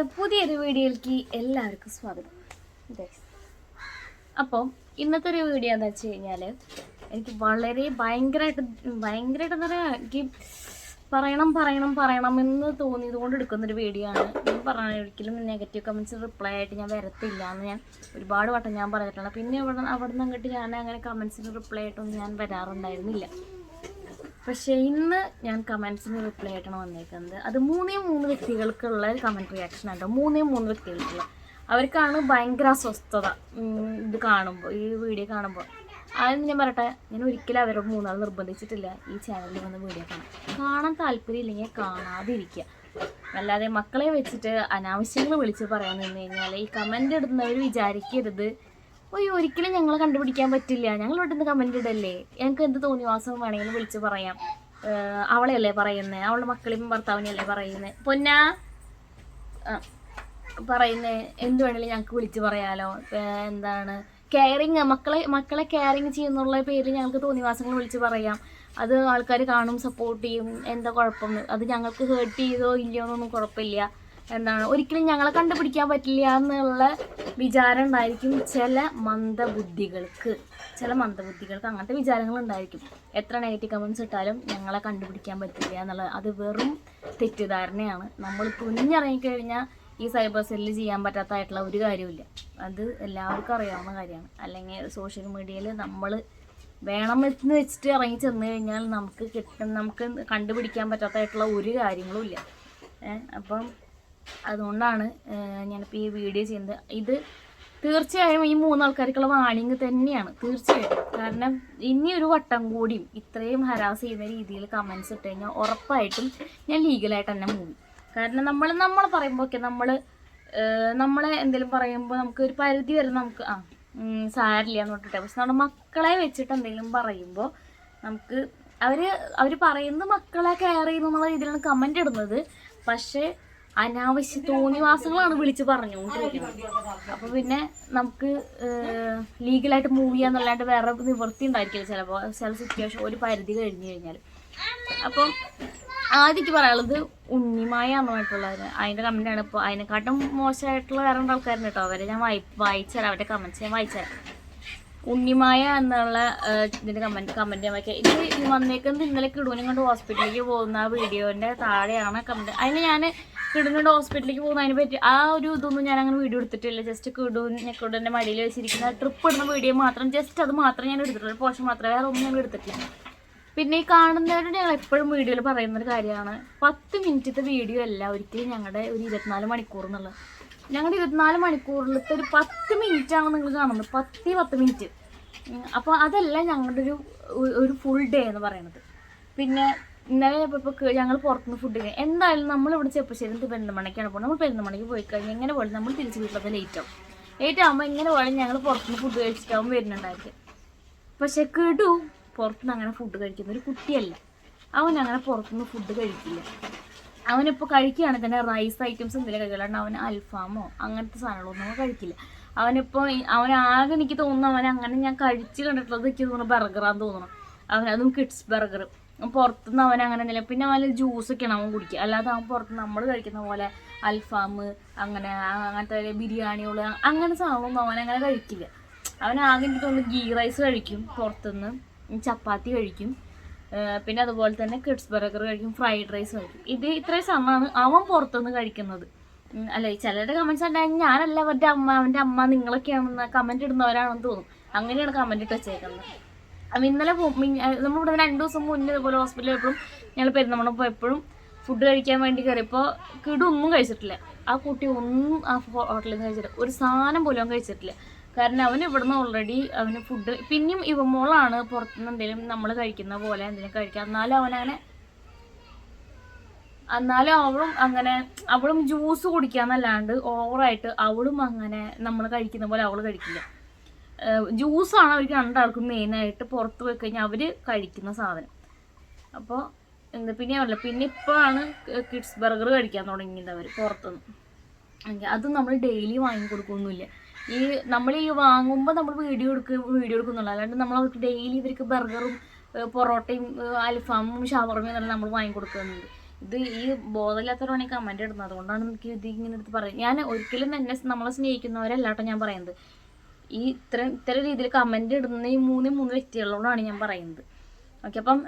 നമ്മുടെ പുതിയൊരു വീഡിയോയിലേക്ക് എല്ലാവർക്കും സ്വാഗതം. അപ്പം ഇന്നത്തെ ഒരു വീഡിയോ എന്താ വെച്ച് കഴിഞ്ഞാൽ എനിക്ക് വളരെ ഭയങ്കരമായിട്ട് ഭയങ്കരമായിട്ട് എന്താ പറയുക എനിക്ക് പറയണം പറയണം പറയണം എന്ന് തോന്നിയത് കൊണ്ട് എടുക്കുന്നൊരു വീഡിയോ ആണ്. ഞാൻ പറഞ്ഞ ഒരിക്കലും നെഗറ്റീവ് കമൻസ് റിപ്ലൈ ആയിട്ട് ഞാൻ വരത്തില്ല എന്ന് ഞാൻ ഒരുപാട് വട്ടം ഞാൻ പറഞ്ഞിട്ടുണ്ട്. പിന്നെ അവിടെ അവിടെ നിന്ന് അങ്ങോട്ട് ഞാൻ അങ്ങനെ കമൻസിന് റിപ്ലൈ ആയിട്ടൊന്നും ഞാൻ വരാറുണ്ടായിരുന്നില്ല. പക്ഷേ ഇന്ന് ഞാൻ കമൻസിന് റിപ്ലൈ ആയിട്ടാണ് വന്നേക്കുന്നത്. അത് മൂന്നേ മൂന്ന് വ്യക്തികൾക്കുള്ള കമന്റ് റിയാക്ഷൻ ആട്ടോ. മൂന്നേ മൂന്ന് വ്യക്തികൾക്കുള്ള. അവർക്കാണ് ഭയങ്കര അസ്വസ്ഥത. ഇത് കാണുമ്പോൾ ഈ വീഡിയോ കാണുമ്പോൾ ആദ്യം ഞാൻ പറയട്ടെ ഞാൻ ഒരിക്കലും അവരോട് മൂന്നാൾ നിർബന്ധിച്ചിട്ടില്ല ഈ ചാനലിൽ വന്ന് വീഡിയോ കാണാൻ. കാണാൻ താല്പര്യം ഇല്ലെങ്കിൽ കാണാതിരിക്കുക. അല്ലാതെ മക്കളെ വെച്ചിട്ട് അനാവശ്യങ്ങൾ വിളിച്ച് പറയാൻ നിന്ന് കഴിഞ്ഞാൽ ഈ കമന്റ് ഇടുന്നവർ വിചാരിക്കരുത്. ഓയ് ഒരിക്കലും ഞങ്ങളെ കണ്ടുപിടിക്കാൻ പറ്റില്ല. ഞങ്ങൾ ഇവിടുന്ന് കമന്റ് ഇടല്ലേ? ഞങ്ങൾക്ക് എന്ത് തോന്നി വാസം വേണമെങ്കിലും വിളിച്ച് പറയാം. അവളെയല്ലേ പറയുന്നത് അവളുടെ മക്കളെയും ഭർത്താവിനെയല്ലേ പറയുന്നത് പൊന്നാ? പറയുന്നേ എന്ത് വേണേലും ഞങ്ങൾക്ക് വിളിച്ച് പറയാലോ. എന്താണ്? കെയറിങ് മക്കളെ മക്കളെ കെയറിങ് ചെയ്യുന്നുള്ള പേരിൽ ഞങ്ങൾക്ക് തോന്നിവാസങ്ങൾ വിളിച്ച് പറയാം. അത് ആൾക്കാർ കാണും സപ്പോർട്ട് ചെയ്യും. എന്താ കുഴപ്പം? അത് ഞങ്ങൾക്ക് ഹേർട്ട് ചെയ്തോ ഇല്ലയോ എന്നൊന്നും കുഴപ്പമില്ല. എന്താണ് ഒരിക്കലും ഞങ്ങളെ കണ്ടുപിടിക്കാൻ പറ്റില്ല എന്നുള്ള വിചാരം ഉണ്ടായിരിക്കും ചില മന്ദബുദ്ധികൾക്ക്. ചില മന്ദബുദ്ധികൾക്ക് അങ്ങനത്തെ വിചാരങ്ങൾ ഉണ്ടായിരിക്കും. എത്ര നെഗറ്റീവ് കമൻസ് ഇട്ടാലും ഞങ്ങളെ കണ്ടുപിടിക്കാൻ പറ്റില്ല എന്നുള്ളത്. അത് വെറും തെറ്റിദ്ധാരണയാണ്. നമ്മൾ കുഞ്ഞിറങ്ങിക്കഴിഞ്ഞാൽ ഈ സൈബർ സെല്ലിൽ ചെയ്യാൻ പറ്റാത്തതായിട്ടുള്ള ഒരു കാര്യമില്ല അത് എല്ലാവർക്കും അറിയാവുന്ന കാര്യമാണ്. അല്ലെങ്കിൽ സോഷ്യൽ മീഡിയയിൽ നമ്മൾ വേണം എന്ന് വെച്ചിട്ട് ഇറങ്ങി ചെന്ന് കഴിഞ്ഞാൽ നമുക്ക് കിട്ടും നമുക്ക് കണ്ടുപിടിക്കാൻ പറ്റാത്തതായിട്ടുള്ള ഒരു കാര്യങ്ങളും ഇല്ല. അപ്പം അതുകൊണ്ടാണ് ഞാനിപ്പോൾ ഈ വീഡിയോ ചെയ്യുന്നത്. ഇത് തീർച്ചയായും ഈ മൂന്നാൾക്കാർക്കുള്ള വാണിങ് തന്നെയാണ് തീർച്ചയായും. കാരണം ഇനി ഒരു വട്ടം കൂടിയും ഇത്രയും ഹരാസ് ചെയ്യുന്ന രീതിയിൽ കമൻസ് ഇട്ട് കഴിഞ്ഞാൽ ഉറപ്പായിട്ടും ഞാൻ ലീഗലായിട്ട് തന്നെ മൂവി കാരണം നമ്മൾ നമ്മൾ പറയുമ്പോൾ ഒക്കെ നമ്മൾ നമ്മളെ എന്തെങ്കിലും പറയുമ്പോൾ നമുക്ക് ഒരു പരിധി വരെ നമുക്ക് ആ സാരില്ല എന്ന് പറഞ്ഞിട്ട് പക്ഷെ നമ്മുടെ മക്കളെ വെച്ചിട്ട് എന്തെങ്കിലും പറയുമ്പോൾ നമുക്ക് അവർ അവർ പറയുന്നത് മക്കളെ കെയർ ചെയ്യുന്നു രീതിയിലാണ് കമന്റ് ഇടുന്നത്. പക്ഷേ അനാവശ്യ തോന്നിവാസങ്ങളാണ് വിളിച്ച് പറഞ്ഞുകൊണ്ടിരിക്കുന്നത്. അപ്പോൾ പിന്നെ നമുക്ക് ലീഗലായിട്ട് മൂവ് ചെയ്യാന്നല്ലാണ്ട് വേറെ നിവൃത്തി ഉണ്ടായിരിക്കില്ല ചിലപ്പോൾ ചില സിറ്റുവേഷൻ ഒരു പരിധി കഴിഞ്ഞു കഴിഞ്ഞാൽ അപ്പം ആദ്യക്ക് പറയാനുള്ളത് ഉണ്ണിമായ എന്നുമായിട്ടുള്ളത് അതിന്റെ കമന്റാണ് ഇപ്പോൾ അതിനെക്കാട്ടും മോശമായിട്ടുള്ള വേറെ രണ്ട് ആൾക്കാരുണ്ട് കേട്ടോ. അവരെ ഞാൻ വായി വായിച്ചുതരാം അവരുടെ കമന്റ്സ് ഞാൻ വായിച്ചുതരാം ഉണ്ണിമായ എന്നുള്ള ഇതിന്റെ കമന്റ് കമന്റ് ഞാൻ വായിക്കാം. ഇത് വന്നേക്കുന്നത് ഇന്നലെ കിടൂനും കൊണ്ട് ഹോസ്പിറ്റലിലേക്ക് പോകുന്ന ആ വീഡിയോന്റെ താഴെയാണ് കമന്റ് അതിന് ഞാൻ കിടൂനും ഹോസ്പിറ്റലിലേക്ക് പോകുന്ന അതിനെ പറ്റി ആ ഒരു ഇതൊന്നും ഞാൻ അങ്ങനെ വീഡിയോ എടുത്തിട്ടില്ല. ജസ്റ്റ് കിടൂൻ കിടൂന്റെ മടിയിൽ വെച്ചിരിക്കുന്ന ട്രിപ്പ് ഇടുന്ന വീഡിയോ മാത്രം ജസ്റ്റ് അത് മാത്രം ഞാൻ എടുത്തിട്ടുള്ളൂ. പോഷൻ മാത്രമേ വേറെ ഒന്നും ഞാൻ എടുത്തിട്ടില്ല. പിന്നെ ഈ കാണുന്നവരോട് ഞങ്ങൾ എപ്പോഴും വീഡിയോയിൽ പറയുന്ന ഒരു കാര്യമാണ്. പത്ത് മിനിറ്റത്തെ വീഡിയോ അല്ല ഒരിക്കലും ഞങ്ങളുടെ ഒരു ഇരുപത്തിനാല് മണിക്കൂർ എന്നുള്ളത്. ഞങ്ങളുടെ ഇരുപത്തിനാല് മണിക്കൂറിലത്തെ ഒരു പത്ത് മിനിറ്റ് ആണ് നിങ്ങൾ കാണുന്നത്. പത്ത് പത്ത് മിനിറ്റ്. അപ്പോൾ അതല്ല ഞങ്ങളുടെ ഒരു ഒരു ഫുൾ ഡേ എന്ന് പറയുന്നത്. പിന്നെ ഇന്നലെ ഇപ്പോൾ ഞങ്ങൾ പുറത്തുനിന്ന് ഫുഡ് കഴിക്കും എന്തായാലും നമ്മൾ ഇവിടെ ചെപ്പശ്ശേരി പെരുന്തമണയ്ക്കാണ് പോകുന്നത് നമ്മൾ പെരുന്തമണയ്ക്ക് പോയി കഴിഞ്ഞാൽ എങ്ങനെ പോലും നമ്മൾ തിരിച്ച് വീട്ടിലൊക്കെ ലേറ്റ് ആവും. ലേറ്റ് ആകുമ്പോൾ എങ്ങനെ പോലും ഞങ്ങൾ പുറത്തുനിന്ന് ഫുഡ് കഴിച്ചിട്ടാവും വരുന്നുണ്ടായിരിക്കും പക്ഷെ കിടു പുറത്തുനിന്ന് അങ്ങനെ ഫുഡ് കഴിക്കുന്ന ഒരു കുട്ടിയല്ല. അവൻ അങ്ങനെ പുറത്തുനിന്ന് ഫുഡ് കഴിക്കില്ല. അവനിപ്പോൾ കഴിക്കുകയാണെങ്കിൽ തന്നെ റൈസ് ഐറ്റംസ് എന്തെങ്കിലും കഴിക്കാണ്ട് അവൻ അൽഫാമോ അങ്ങനത്തെ സാധനങ്ങളൊന്നും അവൻ കഴിക്കില്ല. അവനിപ്പോൾ അവൻ ആകെ എനിക്ക് തോന്നുന്നു അവൻ അങ്ങനെ ഞാൻ കഴിച്ച് കണ്ടിട്ടുള്ളത് എനിക്ക് തോന്നുന്നു ബർഗറാന്ന് തോന്നുന്നു. അവനതും കിഡ്സ് ബർഗർ പുറത്തുനിന്ന് അവൻ അങ്ങനെ എന്തെങ്കിലും പിന്നെ അവൻ ജ്യൂസൊക്കെയാണ് അവൻ കുടിക്കുക. അല്ലാതെ അവൻ പുറത്ത് നമ്മൾ കഴിക്കുന്ന പോലെ അൽഫാം അങ്ങനെ അങ്ങനത്തെ ബിരിയാണികൾ അങ്ങനെ സാധനമൊന്നും അവൻ അങ്ങനെ കഴിക്കില്ല. അവൻ ആകെ എനിക്ക് തോന്നുന്നു ഗീ റൈസ് കഴിക്കും പുറത്തുനിന്ന് ചപ്പാത്തി കഴിക്കും പിന്നെ അതുപോലെ തന്നെ കിഡ്സ് ബർഗർ കഴിക്കും ഫ്രൈഡ് റൈസ് കഴിക്കും. ഇത് ഇത്രയും സാധനമാണ് അവൻ പുറത്തുനിന്ന് കഴിക്കുന്നത്. അല്ല ചിലരുടെ കമൻസ് ഉണ്ടായി ഞാനല്ല അവന്റെ അമ്മ അവന്റെ അമ്മ നിങ്ങളൊക്കെയാണെന്ന് കമന്റ് ഇടുന്നവരാണെന്ന് തോന്നും. അങ്ങനെയാണ് കമന്റ് ഇട്ട് വെച്ചേക്കുന്നത്. അപ്പം ഇന്നലെ നമ്മളിവിടെ രണ്ട് ദിവസം മുന്നേ ഇതുപോലെ ഹോസ്പിറ്റലിൽ എപ്പോഴും ഞങ്ങൾ പെരുന്നമണം പോയപ്പോഴും ഫുഡ് കഴിക്കാൻ വേണ്ടി കയറിയപ്പോൾ കിടൊന്നും കഴിച്ചിട്ടില്ല. ആ കുട്ടി ഒന്നും ആ ഹോട്ടലിൽ നിന്ന് കഴിച്ചിട്ടില്ല ഒരു സാധനം പോലും കഴിച്ചിട്ടില്ല. കാരണം അവൻ ഇവിടുന്ന് ഓൾറെഡി അവന് ഫുഡ് പിന്നെയും ഇവ ഇവമോളാണ് പുറത്തുനിന്ന് എന്തെങ്കിലും നമ്മൾ കഴിക്കുന്ന പോലെ എന്തെങ്കിലും കഴിക്കുക എന്നാലും അവനങ്ങനെ എന്നാലും അവളും അങ്ങനെ അവളും ജ്യൂസ് കുടിക്കാന്നല്ലാണ്ട് ഓവറായിട്ട് അവളും അങ്ങനെ നമ്മൾ കഴിക്കുന്ന പോലെ അവൾ കഴിക്കില്ല. ജ്യൂസാണ് അവർക്ക് രണ്ടാൾക്കും മെയിനായിട്ട് പുറത്ത് പോയി കഴിഞ്ഞാൽ അവർ കഴിക്കുന്ന സാധനം. അപ്പോൾ എന്താ പിന്നെ അല്ല പിന്നെ ഇപ്പോഴാണ് കിഡ്സ് ബർഗർ കഴിക്കാൻ തുടങ്ങിയത് അവർ പുറത്തുനിന്ന് അത് നമ്മൾ ഡെയിലി വാങ്ങിക്കൊടുക്കൊന്നുമില്ല ഈ നമ്മൾ ഈ വാങ്ങുമ്പോൾ നമ്മൾ വീഡിയോ എടുക്കുക വീഡിയോ എടുക്കുന്നുള്ളൂ അല്ലാണ്ട് നമ്മൾ അവർക്ക് ഡെയിലി ഇവർക്ക് ബർഗറും പൊറോട്ടയും അൽഫാമും ഷവർമയും എന്നെല്ലാം നമ്മൾ വാങ്ങിക്കൊടുക്കുന്നുണ്ട് ഇത് ഈ ബോധമില്ലാത്തവരാണ് ഈ കമന്റ് ഇടുന്നത്. അതുകൊണ്ടാണ് എനിക്ക് ഇത് ഇങ്ങനെ എടുത്ത് പറയുന്നത്. ഞാൻ ഒരിക്കലും എന്നെ നമ്മളെ സ്നേഹിക്കുന്നവരല്ല കേട്ടോ ഞാൻ പറയുന്നത്. ഈ ഇത്ര ഇത്തരം രീതിയിൽ കമന്റ് ഇടുന്ന ഈ മൂന്ന് മൂന്ന് വ്യക്തികളോടാണ് ഞാൻ പറയുന്നത്. ഓക്കെ അപ്പം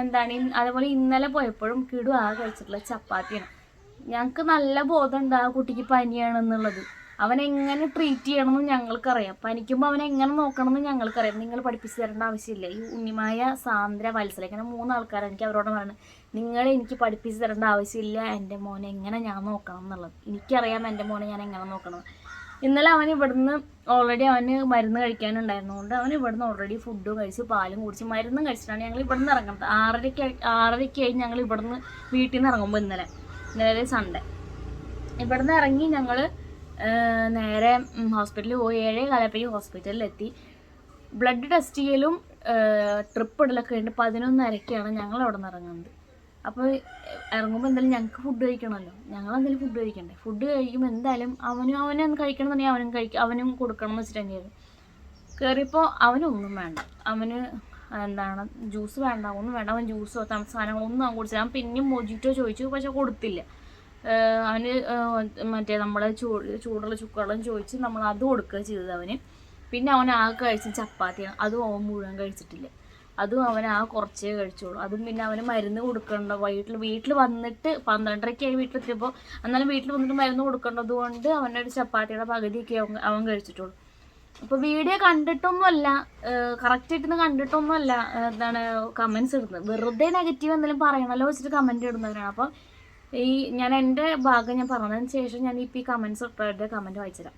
എന്താണ്? അതേപോലെ ഇന്നലെ പോയപ്പോഴും കിടു ആ കഴിച്ചിട്ടുള്ള ചപ്പാത്തിയാണ്. ഞങ്ങൾക്ക് നല്ല ബോധമുണ്ട് ആ കുട്ടിക്ക് പനിയാണെന്നുള്ളത്. അവൻ എങ്ങനെ ട്രീറ്റ് ചെയ്യണമെന്ന് ഞങ്ങൾക്കറിയാം. പനിക്കുമ്പോൾ അവനെ എങ്ങനെ നോക്കണമെന്ന് ഞങ്ങൾക്കറിയാം. നിങ്ങൾ പഠിപ്പിച്ചു തരേണ്ട ആവശ്യമില്ല. ഈ ഉണ്ണിമായ സാന്ദ്ര വത്സല ഇങ്ങനെ മൂന്ന് ആൾക്കാരാണ്. എനിക്ക് അവരോട് പറയുന്നത് നിങ്ങൾ എനിക്ക് പഠിപ്പിച്ചു തരേണ്ട ആവശ്യമില്ല. എന്റെ മോനെ എങ്ങനെ ഞാൻ നോക്കണം എന്നുള്ളത്. എനിക്കറിയാം എന്റെ മോനെ ഞാൻ എങ്ങനെ നോക്കണം. ഇന്നലെ അവൻ ഇവിടുന്ന് ഓൾറെഡി അവന് മരുന്ന് കഴിക്കാനുണ്ടായിരുന്നതുകൊണ്ട് അവൻ ഇവിടുന്ന് ഓൾറെഡി ഫുഡും കഴിച്ച് പാലും കുടിച്ച് മരുന്നും കഴിച്ചിട്ടാണ് ഞങ്ങൾ ഇവിടുന്ന് ഇറങ്ങുന്നത്. ആറരയ്ക്ക് ആറരയ്ക്ക് കഴിഞ്ഞ് ഞങ്ങൾ ഇവിടുന്ന് വീട്ടിൽ നിന്ന് ഇറങ്ങുമ്പോൾ ഇന്നലെ. ഇന്നലെ സൺഡേ ഇവിടുന്ന് ഇറങ്ങി ഞങ്ങൾ നേരെ ഹോസ്പിറ്റലിൽ പോയി. ഏഴേ കാലപ്പേക്ക് ഹോസ്പിറ്റലിലെത്തി ബ്ലഡ് ടെസ്റ്റ് ചെയ്യലും ട്രിപ്പ് ഇടലൊക്കെ ഉണ്ട് പതിനൊന്നരക്കാണ് ഞങ്ങൾ അവിടെ നിന്ന് ഇറങ്ങുന്നത്. അപ്പോൾ ഇറങ്ങുമ്പോൾ എന്തായാലും ഞങ്ങൾക്ക് ഫുഡ് കഴിക്കണമല്ലോ ഞങ്ങൾ എന്തായാലും ഫുഡ് കഴിക്കണ്ടേ? ഫുഡ് കഴിക്കുമ്പോൾ എന്തായാലും അവനും അവനും കഴിക്കണം എന്നുണ്ടെങ്കിൽ അവനും കഴിക്കും അവനും കൊടുക്കണം എന്ന് വെച്ചിട്ട് തന്നെയായിരുന്നു കയറിയപ്പോൾ അവനൊന്നും വേണ്ട. അവന് എന്താണ് ജ്യൂസ് വേണ്ട ഒന്നും വേണ്ട. അവൻ ജ്യൂസോ തണുത്ത സാധനങ്ങളൊന്നും അവൻ കുടിച്ചില്ല അവൻ പിന്നെയും മൊജിറ്റോ ചോദിച്ചു പക്ഷെ കൊടുത്തില്ല. അവന് മറ്റേ നമ്മളെ ചൂട് ചൂടുള്ള ചുക്കുവെള്ളം ചോദിച്ച് നമ്മൾ അത് കൊടുക്കുക ചെയ്തത് അവന്. പിന്നെ അവൻ ആകെ കഴിച്ച ചപ്പാത്തിയാണ്. അതും അവൻ മുഴുവൻ കഴിച്ചിട്ടില്ല. അതും അവൻ ആ കുറച്ചേ കഴിച്ചോളൂ അതും പിന്നെ അവന് മരുന്ന് കൊടുക്കണ്ട വീട്ടിൽ വീട്ടിൽ വന്നിട്ട് പന്ത്രണ്ടരയ്ക്കായി വീട്ടിലെത്തിയപ്പോൾ എന്നാലും വീട്ടിൽ വന്നിട്ട് മരുന്ന് കൊടുക്കേണ്ടത് കൊണ്ട് അവനൊരു ചപ്പാത്തിയുടെ പകുതിയൊക്കെ അവൻ അവൻ കഴിച്ചിട്ടുള്ളൂ. അപ്പോൾ വീഡിയോ കണ്ടിട്ടൊന്നുമല്ല കറക്റ്റായിട്ടൊന്ന് കണ്ടിട്ടൊന്നുമല്ല എന്താണ് കമന്റ്സ് ഇടുന്നത്. വെറുതെ നെഗറ്റീവ് എന്തെങ്കിലും പറയണല്ലോ വെച്ചിട്ട് കമന്റ് ഇടുന്നവരാണ്. അപ്പം ഈ ഞാൻ എന്റെ ഭാഗം ഞാൻ പറഞ്ഞതിന് ശേഷം ഞാൻ ഇപ്പോൾ ഈ കമന്റ്സ് ഇട്ടവരുടെ കമന്റ് വായിച്ചുതരാം.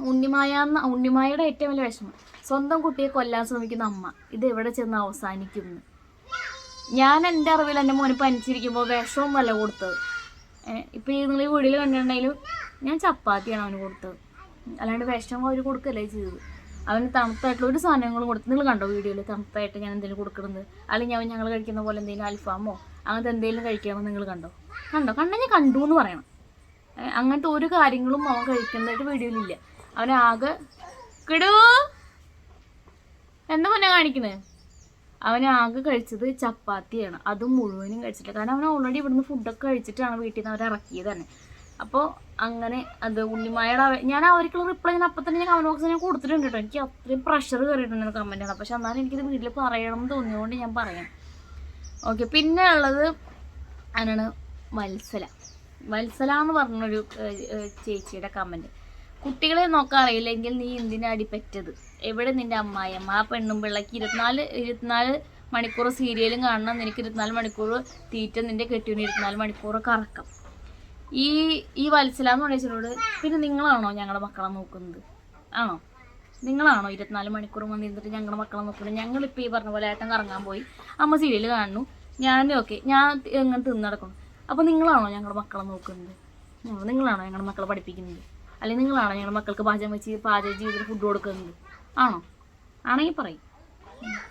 ഉണ്ണിമായ എന്ന- ഉണ്ണിമായയുടെ ഏറ്റവും വലിയ വിഷമം. സ്വന്തം കുട്ടിയെ കൊല്ലാൻ ശ്രമിക്കുന്ന അമ്മ. ഇത് എവിടെ ചെന്ന് അവസാനിക്കുന്നു? ഞാൻ എന്റെ അറിവിൽ എന്റെ മോനെ പനിച്ചിരിക്കുമ്പോൾ വിഷമൊന്നുമല്ല കൊടുത്തത്. ഇപ്പോൾ ഈ നിങ്ങൾ ഈ വീഡിയോയിൽ കണ്ടിട്ടുണ്ടെങ്കിലും ഞാൻ ചപ്പാത്തിയാണ് അവന് കൊടുത്തത്. അല്ലാണ്ട് വിഷം അവർ കൊടുക്കല്ലേ ചെയ്തത്. അവന് തണുത്തായിട്ടുള്ള ഒരു സാധനങ്ങളും കൊടുത്ത് നിങ്ങൾ കണ്ടോ വീഡിയോയിൽ തണുപ്പായിട്ട് ഞാൻ എന്തെങ്കിലും കൊടുക്കുന്നത് അല്ലെങ്കിൽ അവൻ ഞങ്ങൾ കഴിക്കുന്ന പോലെ എന്തെങ്കിലും അൽഫാമോ അങ്ങനത്തെ എന്തെങ്കിലും കഴിക്കാമോ നിങ്ങൾ കണ്ടോ? കണ്ടോ? കണ്ടാൽ ഞാൻ കണ്ടു എന്ന് പറയണം അങ്ങനത്തെ ഒരു കാര്യങ്ങളും അവൻ കഴിക്കുന്നതായിട്ട് വീഡിയോയിലില്ല അവനാകെ കിടൂ. എന്താ മുന്നേ കാണിക്കുന്നത് അവൻ ആകെ കഴിച്ചത് ചപ്പാത്തിയാണ്. അതും മുഴുവനും കഴിച്ചിട്ടില്ല. കാരണം അവൻ ഓൾറെഡി ഇവിടുന്ന് ഫുഡൊക്കെ കഴിച്ചിട്ടാണ് വീട്ടിൽ നിന്ന് അവർ ഇറക്കിയത് തന്നെ. അപ്പോൾ അങ്ങനെ അത് ഉണ്ണിമായുടെ ഞാൻ അവർക്കുള്ള റിപ്ലൈ ഞാൻ അപ്പം തന്നെ ഞാൻ കമന്റ് ബോക്സിൽ ഞാൻ കൊടുത്തിട്ടുണ്ട് കേട്ടോ. എനിക്ക് അത്രയും പ്രഷർ കയറിയിട്ടുണ്ട് കമന്റാണ് പക്ഷെ എന്നാലും എനിക്കിത് വീട്ടിൽ പറയണം തോന്നിയതുകൊണ്ട് ഞാൻ പറയാം. ഓക്കെ പിന്നെ ഉള്ളത് അതിനാണ് വത്സല. വത്സല എന്ന് പറഞ്ഞൊരു ചേച്ചിയുടെ കമന്റ് കുട്ടികളെ നോക്കാൻ അറിയില്ലെങ്കിൽ നീ എന്തിനാടി പെറ്റത് എവിടെ നിന്റെ അമ്മായിയമ്മ? ആ പെണ്ണും പിള്ളക്ക് ഇരുപത്തിനാല് ഇരുപത്തിനാല് മണിക്കൂർ സീരിയലും കാണണം. നിനക്ക് ഇരുപത്തിനാല് മണിക്കൂർ തീറ്റ നിന്റെ കെട്ടിന് ഇരുപത്തിനാല് മണിക്കൂർ കറക്കം ഈ ഈ വത്സലാന്ന് പറഞ്ഞോട് പിന്നെ നിങ്ങളാണോ ഞങ്ങളുടെ മക്കളെ നോക്കുന്നത്? ആണോ? നിങ്ങളാണോ ഇരുപത്തിനാല് മണിക്കൂർ വന്നിരുന്നിട്ട് ഞങ്ങളുടെ മക്കളെ നോക്കുന്നത്? ഞങ്ങളിപ്പോൾ ഈ പറഞ്ഞ പോലെ ഏട്ടൻ കറങ്ങാൻ പോയി. അമ്മ സീരിയൽ കാണുന്നു. ഞാൻ ഓക്കെ. ഞാൻ എങ്ങനെ തിന്നു നടക്കുന്നു? അപ്പോൾ നിങ്ങളാണോ ഞങ്ങളുടെ മക്കളെ നോക്കുന്നത്? നിങ്ങളാണോ ഞങ്ങളുടെ മക്കളെ പഠിപ്പിക്കുന്നത്? അല്ലെങ്കിൽ നിങ്ങളാണോ ഞങ്ങളുടെ മക്കൾക്ക് പാചകം വെച്ച് പാചകം ചെയ്തിട്ട് ഫുഡ് കൊടുക്കുന്നത്? ആണോ? ആണെങ്കിൽ പറയും.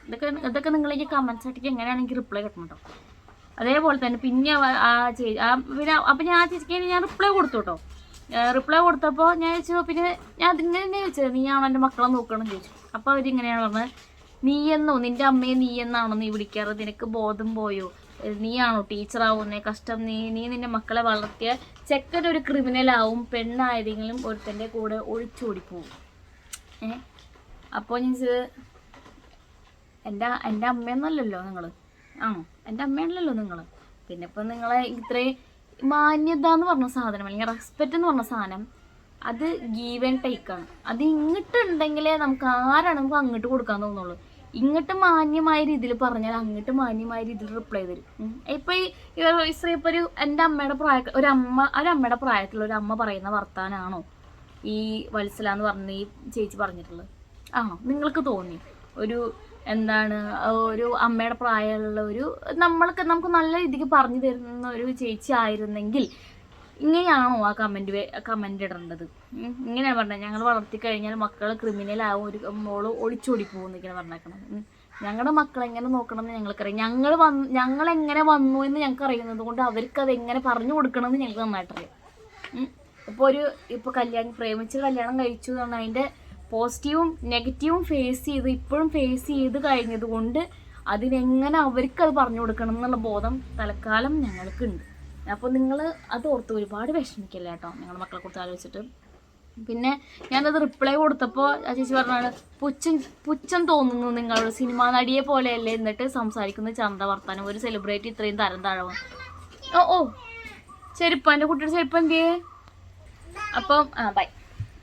ഇതൊക്കെ ഇതൊക്കെ നിങ്ങളേക്ക് കമൻസ് ആയിട്ട് എങ്ങനെയാണെങ്കിൽ റിപ്ലൈ കിട്ടണം കേട്ടോ അതേപോലെ തന്നെ പിന്നെ ആ ചേച്ചി പിന്നെ അപ്പം ഞാൻ ആ ചേച്ചിക്ക് ഞാൻ റിപ്ലൈ കൊടുത്തു കേട്ടോ റിപ്ലൈ കൊടുത്തപ്പോൾ ഞാൻ ചോദിച്ചു പിന്നെ ഞാൻ അതിങ്ങനെ തന്നെ ചോദിച്ചത് നീയാണോ എന്റെ മക്കളെ നോക്കണം ചോദിച്ചു. അപ്പോൾ അവരിങ്ങനെയാണ് പറഞ്ഞത് നീയെന്നോ? നിന്റെ അമ്മയെ നീയെന്നാണോ നീ വിളിക്കാറ്? നിനക്ക് ബോധം പോയോ? നീയാണോ ടീച്ചറാവുന്നേ കഷ്ടം. നീ നീ നിന്റെ മക്കളെ വളർത്തിയ ചെക്കൻ ഒരു ക്രിമിനലാവും പെണ്ണായതെങ്കിലും ഒരുത്തന്റെ കൂടെ ഒളിച്ചോടി പോകും ഏ? അപ്പോൾ ചോദിച്ചത് എന്റെ എന്റെ അമ്മയെന്നല്ലല്ലോ നിങ്ങൾ ആണോ? എന്റെ അമ്മയാണല്ലോ നിങ്ങൾ പിന്നെ ഇപ്പം നിങ്ങളെ ഇത്രയും മാന്യത എന്ന് പറഞ്ഞ സാധനം അല്ലെങ്കിൽ റെസ്പെക്റ്റ് എന്ന് പറഞ്ഞ സാധനം അത് ഗീവ് ആൻഡ് ടേക്കാണ് അത് ഇങ്ങോട്ടുണ്ടെങ്കിലേ നമുക്ക് ആരാണ് നമുക്ക് അങ്ങോട്ട് കൊടുക്കാൻ തോന്നുള്ളൂ. ഇങ്ങോട്ട് മാന്യമായ രീതിയിൽ പറഞ്ഞാൽ അങ്ങോട്ട് മാന്യമായ രീതിയിൽ റിപ്ലൈ തരും. ഇപ്പൊ ഈ ഇസ്രേ ഇപ്പൊ ഒരു എന്റെ അമ്മയുടെ പ്രായ ഒരു അമ്മ ഒരു അമ്മയുടെ പ്രായത്തിലുള്ള ഒരു അമ്മ പറയുന്ന വർത്താനാണോ ഈ വത്സല എന്ന് പറഞ്ഞ ഈ ചേച്ചി പറഞ്ഞിട്ടുള്ളത്? ആണോ? നിങ്ങൾക്ക് തോന്നി? ഒരു എന്താണ് ഒരു അമ്മയുടെ പ്രായമുള്ള ഒരു നമ്മൾക്ക് നമുക്ക് നല്ല രീതിക്ക് പറഞ്ഞു തരുന്ന ഒരു ചേച്ചി ആയിരുന്നെങ്കിൽ ഇങ്ങനെയാണോ ആ കമന്റ് കമന്റ് ഇടേണ്ടത്. ഇങ്ങനെയാണ് പറഞ്ഞത് ഞങ്ങൾ വളർത്തി കഴിഞ്ഞാൽ മക്കൾ ക്രിമിനൽ ആവും ഒരു മോൾ ഒളിച്ചോടി പോകും ഇങ്ങനെ പറഞ്ഞേക്കണം ഞങ്ങളുടെ മക്കൾ എങ്ങനെ നോക്കണം എന്ന് ഞങ്ങൾക്കറിയാം. ഞങ്ങൾ വന്ന് ഞങ്ങൾ എങ്ങനെ വന്നു എന്ന് ഞങ്ങൾക്ക് അറിയുന്നത് കൊണ്ട് അവർക്ക് അത് എങ്ങനെ പറഞ്ഞു കൊടുക്കണമെന്ന് ഞങ്ങൾക്ക് നന്നായിട്ടറിയാം. ഇപ്പോൾ ഒരു ഇപ്പോൾ കല്യാണം പ്രേമിച്ച് കല്യാണം കഴിച്ചു എന്ന് അതിന്റെ പോസിറ്റീവും നെഗറ്റീവും ഫേസ് ചെയ്ത് ഇപ്പോഴും ഫേസ് ചെയ്ത് കഴിഞ്ഞത് കൊണ്ട് അതിനെങ്ങനെ അവർക്ക് അത് പറഞ്ഞു കൊടുക്കണം എന്നുള്ള ബോധം തൽക്കാലം ഞങ്ങൾക്കുണ്ട്. അപ്പോൾ നിങ്ങൾ അത് ഓർത്ത് ഒരുപാട് വിഷമിക്കില്ല കേട്ടോ നിങ്ങളുടെ മക്കളെ കുറിച്ച് ആലോചിച്ചിട്ട്. പിന്നെ ഞാനത് റിപ്ലൈ കൊടുത്തപ്പോൾ ആ ചേച്ചി പറഞ്ഞാണ് പുച്ഛൻ പുച്ഛം തോന്നുന്നു നിങ്ങളോട്. സിനിമാ നടിയെ പോലെയല്ലേ എന്നിട്ട് സംസാരിക്കുന്ന ചന്ത വർത്താനം. ഒരു സെലിബ്രിറ്റി ഇത്രയും തരം താഴവും. ഓ ഓ. ചെരുപ്പം എന്റെ കുട്ടിയുടെ ചെരുപ്പം എന്തിയേ? അപ്പം ആ ബൈ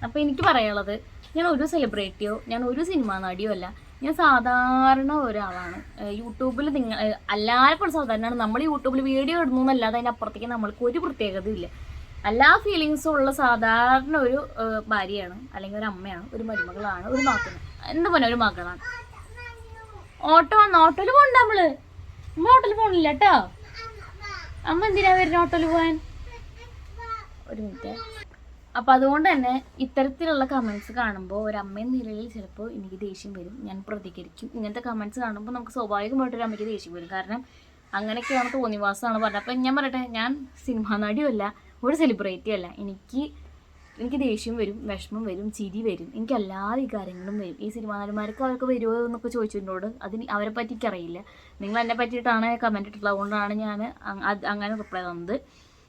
അപ്പം എനിക്ക് പറയാനുള്ളത് ഞാൻ ഒരു സെലിബ്രിറ്റിയോ ഞാൻ ഒരു സിനിമാ നടിയോ അല്ല. ഞാൻ സാധാരണ ഒരാളാണ്. യൂട്യൂബിൽ നിങ്ങൾ എല്ലാവർക്കും സാധാരണയാണ് നമ്മൾ യൂട്യൂബിൽ വീഡിയോ ഇടുന്നു എന്നല്ലാതെ അതിന്റെ അപ്പുറത്തേക്ക് നമ്മൾക്ക് ഒരു പ്രത്യേകതയില്ല എല്ലാ ഫീലിങ്സും ഉള്ള സാധാരണ ഒരു ഭാര്യയാണ്. അല്ലെങ്കിൽ ഒരു അമ്മയാണ്. ഒരു മരുമകളാണ്. ഒരു മകനാണ് എന്ത് പോലെ ഒരു മകളാണ്. ഓട്ടോ വന്ന് ഓട്ടോയിൽ പോകണ്ട നമ്മൾ? അമ്മ ഓട്ടോയിൽ പോകണില്ല കേട്ടോ അമ്മ എന്തിനാ വരുന്ന ഓട്ടോയിൽ പോകാൻ ഒരു മിനിറ്റ്. അപ്പം അതുകൊണ്ട് തന്നെ ഇത്തരത്തിലുള്ള കമൻസ് കാണുമ്പോൾ ഒരു അമ്മയെന്ന നിലയിൽ ചിലപ്പോൾ എനിക്ക് ദേഷ്യം വരും. ഞാൻ പ്രതികരിക്കും. ഇങ്ങനത്തെ കമൻസ് കാണുമ്പോൾ നമുക്ക് സ്വാഭാവികമായിട്ട് ഒരു അമ്മയ്ക്ക് ദേഷ്യം വരും. കാരണം അങ്ങനെയൊക്കെയാണ് തോന്നിവാസമാണ് പറഞ്ഞത്. അപ്പം ഞാൻ പറയട്ടെ ഞാൻ സിനിമാ നടിയല്ല ഒരു സെലിബ്രിറ്റി അല്ല. എനിക്ക് എനിക്ക് ദേഷ്യം വരും വിഷമം വരും ചിരി വരും. എനിക്ക് എല്ലാ വികാരങ്ങളും വരും. ഈ സിനിമാ നടിമാർക്ക് അവർക്ക് വരുമോ എന്നൊക്കെ ചോദിച്ചതിനോട് അതിന് അവരെ പറ്റി എനിക്കറിയില്ല. നിങ്ങൾ എന്നെ പറ്റിയിട്ടാണ് കമന്റ് ഇട്ടിട്ടുള്ളത്. അതുകൊണ്ടാണ് ഞാൻ അങ്ങനെ റിപ്ലൈ തന്നത്.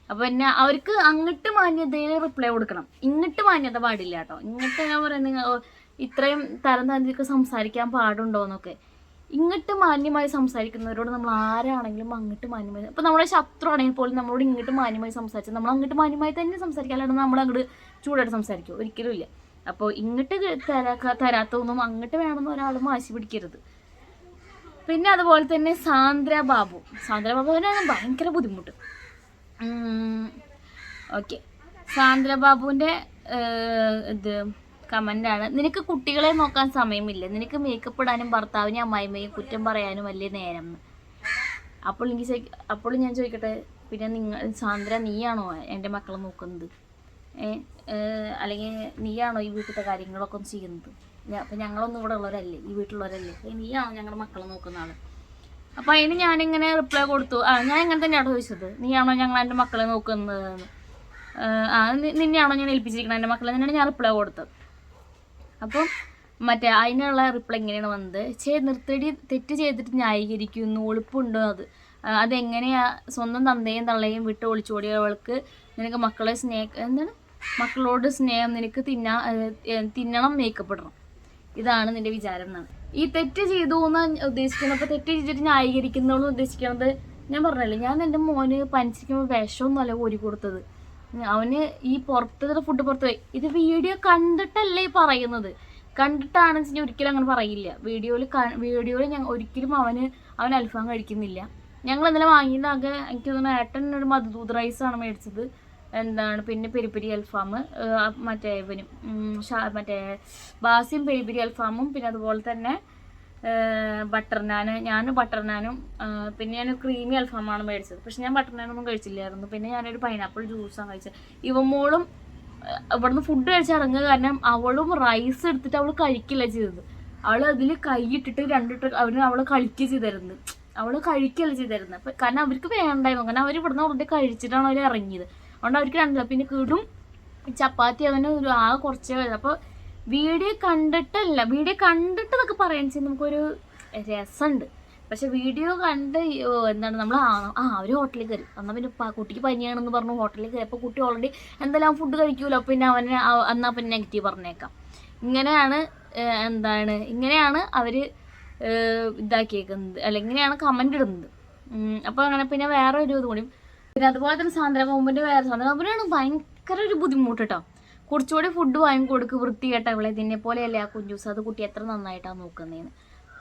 അപ്പോൾ പിന്നെ അവർക്ക് അങ്ങോട്ട് മാന്യതയിൽ റിപ്ലൈ കൊടുക്കണം. ഇങ്ങോട്ട് മാന്യത പാടില്ല കേട്ടോ. ഇങ്ങോട്ട് ഞാൻ പറയുന്നത് ഇത്രയും തരം തരത്തിലൊക്കെ സംസാരിക്കാൻ പാടുണ്ടോ എന്നൊക്കെ. ഇങ്ങോട്ട് മാന്യമായി സംസാരിക്കുന്നവരോട് നമ്മൾ ആരാണെങ്കിലും അങ്ങോട്ട് മാന്യമായി ഇപ്പം നമ്മുടെ ശത്രു ആണെങ്കിൽ പോലും നമ്മളോട് ഇങ്ങോട്ട് മാന്യമായി സംസാരിച്ചാൽ നമ്മൾ അങ്ങോട്ട് മാന്യമായി തന്നെ സംസാരിക്കുക അല്ലാണ്ട് നമ്മൾ അങ്ങോട്ട് ചൂടായിട്ട് സംസാരിക്കും. ഒരിക്കലും ഇല്ല. അപ്പോൾ ഇങ്ങോട്ട് തരാ തരാത്തൊന്നും അങ്ങോട്ട് വേണമെന്ന് ഒരാൾ വാശി പിടിക്കരുത്. പിന്നെ അതുപോലെ തന്നെ സാന്ദ്ര ബാബു. സാന്ദ്ര ബാബുവിനാണ് ഭയങ്കര ബുദ്ധിമുട്ട്. ഓക്കെ. സാന്ദ്രബാബുവിന്റെ ഇത് കമന്റാണ് നിനക്ക് കുട്ടികളെ നോക്കാൻ സമയമില്ല? നിനക്ക് മേക്കപ്പ് ഇടാനും ഭർത്താവിനെ അമ്മായിമ്മയും കുറ്റം പറയാനും വലിയ നേരം. അപ്പോൾ എനിക്ക് അപ്പോൾ ഞാൻ ചോദിക്കട്ടെ പിന്നെ നിങ്ങൾ സാന്ദ്ര നീയാണോ എന്റെ മക്കളെ നോക്കുന്നത്? അല്ലെങ്കിൽ നീയാണോ ഈ വീട്ടിലത്തെ കാര്യങ്ങളൊക്കെ ഒന്ന് ചെയ്യുന്നത്? അപ്പം ഞങ്ങളൊന്നും ഇവിടെ ഉള്ളവരല്ലേ? ഈ വീട്ടിലുള്ളവരല്ലേ? നീയാണോ ഞങ്ങളുടെ മക്കളെ നോക്കുന്ന ആൾ അപ്പോൾ അതിന് ഞാനിങ്ങനെ റിപ്ലൈ കൊടുത്തു. ആ ഞാൻ ഇങ്ങനെ തന്നെയാണ് ചോദിച്ചത്. നീയാണോ ഞങ്ങൾ എന്റെ മക്കളെ നോക്കുന്നത് ആ നിന്നെയാണോ ഞാൻ ഏൽപ്പിച്ചിരിക്കുന്നത് എന്റെ മക്കളെ? തന്നെയാണ് ഞാൻ റിപ്ലൈ കൊടുത്തത്. അപ്പം മറ്റേ അതിനുള്ള റിപ്ലൈ ഇങ്ങനെയാണ് വന്നത്. ചേ നിർത്തടി തെറ്റ് ചെയ്തിട്ട് ന്യായീകരിക്കുന്നു. ഒളിപ്പുണ്ടോ അത്? അതെങ്ങനെയാ? സ്വന്തം തന്തയും തള്ളയും വിട്ട് ഒളിച്ചോടിയ അവൾക്ക് നിനക്ക് മക്കളെ സ്നേഹ എന്താണ്? മക്കളോട് സ്നേഹം നിനക്ക് തിന്നാ തിന്നണം മേക്കപ്പ് ഇടണം ഇതാണ് നിന്റെ വിചാരം എന്നാണ്. ഈ തെറ്റ് ചെയ്തു എന്ന് ഉദ്ദേശിക്കുന്നത് അപ്പോൾ തെറ്റ് ചെയ്തിട്ട് ന്യായീകരിക്കുന്നതെന്ന് ഉദ്ദേശിക്കുന്നത് ഞാൻ പറഞ്ഞല്ലേ ഞാൻ എന്റെ മോന് പനിച്ചിരിക്കുമ്പോൾ വിഷമൊന്നുമല്ല കോരി കൊടുത്തത്. അവന് ഈ പുറത്തുള്ള ഫുഡ് പുറത്ത് പോയി. ഇത് വീഡിയോ കണ്ടിട്ടല്ലേ പറയുന്നത്. കണ്ടിട്ടാണെന്ന് വെച്ചാൽ ഒരിക്കലും അങ്ങനെ പറയില്ല. വീഡിയോയിൽ വീഡിയോയിൽ ഞാൻ ഒരിക്കലും അവന് അവൻ അൽഫാം കഴിക്കുന്നില്ല. ഞങ്ങൾ ഇന്നലെ വാങ്ങിയതാകെ എനിക്ക് തോന്നുന്നു ഏട്ടൻ ഒരു മധുദൂത് റൈസാണ് മേടിച്ചത്. എന്താണ് പിന്നെ പെരിപ്പിരി അൽഫാം മറ്റേ ഇവനും മറ്റേ ബാസിയും പെരിപ്പിരി അൽഫാമും പിന്നെ അതുപോലെ തന്നെ ബട്ടർ നാൻ ഞാൻ ബട്ടർ നാനും പിന്നെ ഞാൻ ക്രീമി അൽഫാമാണ് മേടിച്ചത്. പക്ഷെ ഞാൻ ബട്ടർ നാനൊന്നും കഴിച്ചില്ലായിരുന്നു. പിന്നെ ഞാനൊരു പൈനാപ്പിൾ ജ്യൂസാണ് കഴിച്ചത്. ഇവമോളും മോളും ഇവിടുന്ന് ഫുഡ് കഴിച്ചിറങ്ങുക കാരണം അവളും റൈസ് എടുത്തിട്ട് അവൾ കഴിക്കില്ല ചെയ്തത്. അവൾ അതിൽ കൈയിട്ടിട്ട് രണ്ടിട്ട് അവന് അവൾ കളിക്കുക ചെയ്തിരുന്നു. അവൾ കഴിക്കല്ല ചെയ്തിരുന്നത് കാരണം അവർക്ക് വേണ്ടായിരുന്നു. കാരണം അവർ ഇവിടുന്ന് അവരുടെ കഴിച്ചിട്ടാണ് അവർ ഇറങ്ങിയത്. അതുകൊണ്ട് അവർക്ക് രണ്ടില്ല പിന്നെ കിടും ചപ്പാത്തി അങ്ങനെ ഒരു ആകെ കുറച്ചേ വരുന്നത് അപ്പോൾ വീഡിയോ കണ്ടിട്ടല്ല വീഡിയോ കണ്ടിട്ട് എന്നൊക്കെ വെച്ചാൽ നമുക്കൊരു രസമുണ്ട്. പക്ഷെ വീഡിയോ കണ്ട് എന്താണ് നമ്മൾ ആ അവർ ഹോട്ടലിൽ കയറി. എന്നാൽ പിന്നെ കുട്ടിക്ക് പനിയാണെന്ന് പറഞ്ഞു ഹോട്ടലിൽ കയറി. അപ്പോൾ കുട്ടി ഓൾറെഡി എന്തെല്ലാം ഫുഡ് കഴിക്കുമല്ലോ പിന്നെ അവന് എന്നാൽ എന്നാ പിന്നെ നെഗറ്റീവ് പറഞ്ഞേക്കാം. ഇങ്ങനെയാണ് എന്താണ് ഇങ്ങനെയാണ് അവർ ഇതാക്കിയേക്കുന്നത്. അല്ല ഇങ്ങനെയാണ് കമന്റ് ഇടുന്നത്. അപ്പോൾ അങ്ങനെ പിന്നെ വേറെ ഒരു ഇത് കൂടി. പിന്നെ അതുപോലെ തന്നെ സാന്ദ്ര കോമ്പിന്റെ വേറെ സാന്ദ്ര കോമ്പിനാണ് ഭയങ്കര ഒരു ബുദ്ധിമുട്ട് കേട്ടോ കുറച്ചുകൂടി ഫുഡ് വാങ്ങി കൊടുക്ക് വൃത്തികെട്ട അവളെ ഇതിനെ പോലെയല്ലേ ആ കുഞ്ഞൂസ് അത് കുട്ടി എത്ര നന്നായിട്ടാണ് നോക്കുന്നതെന്ന്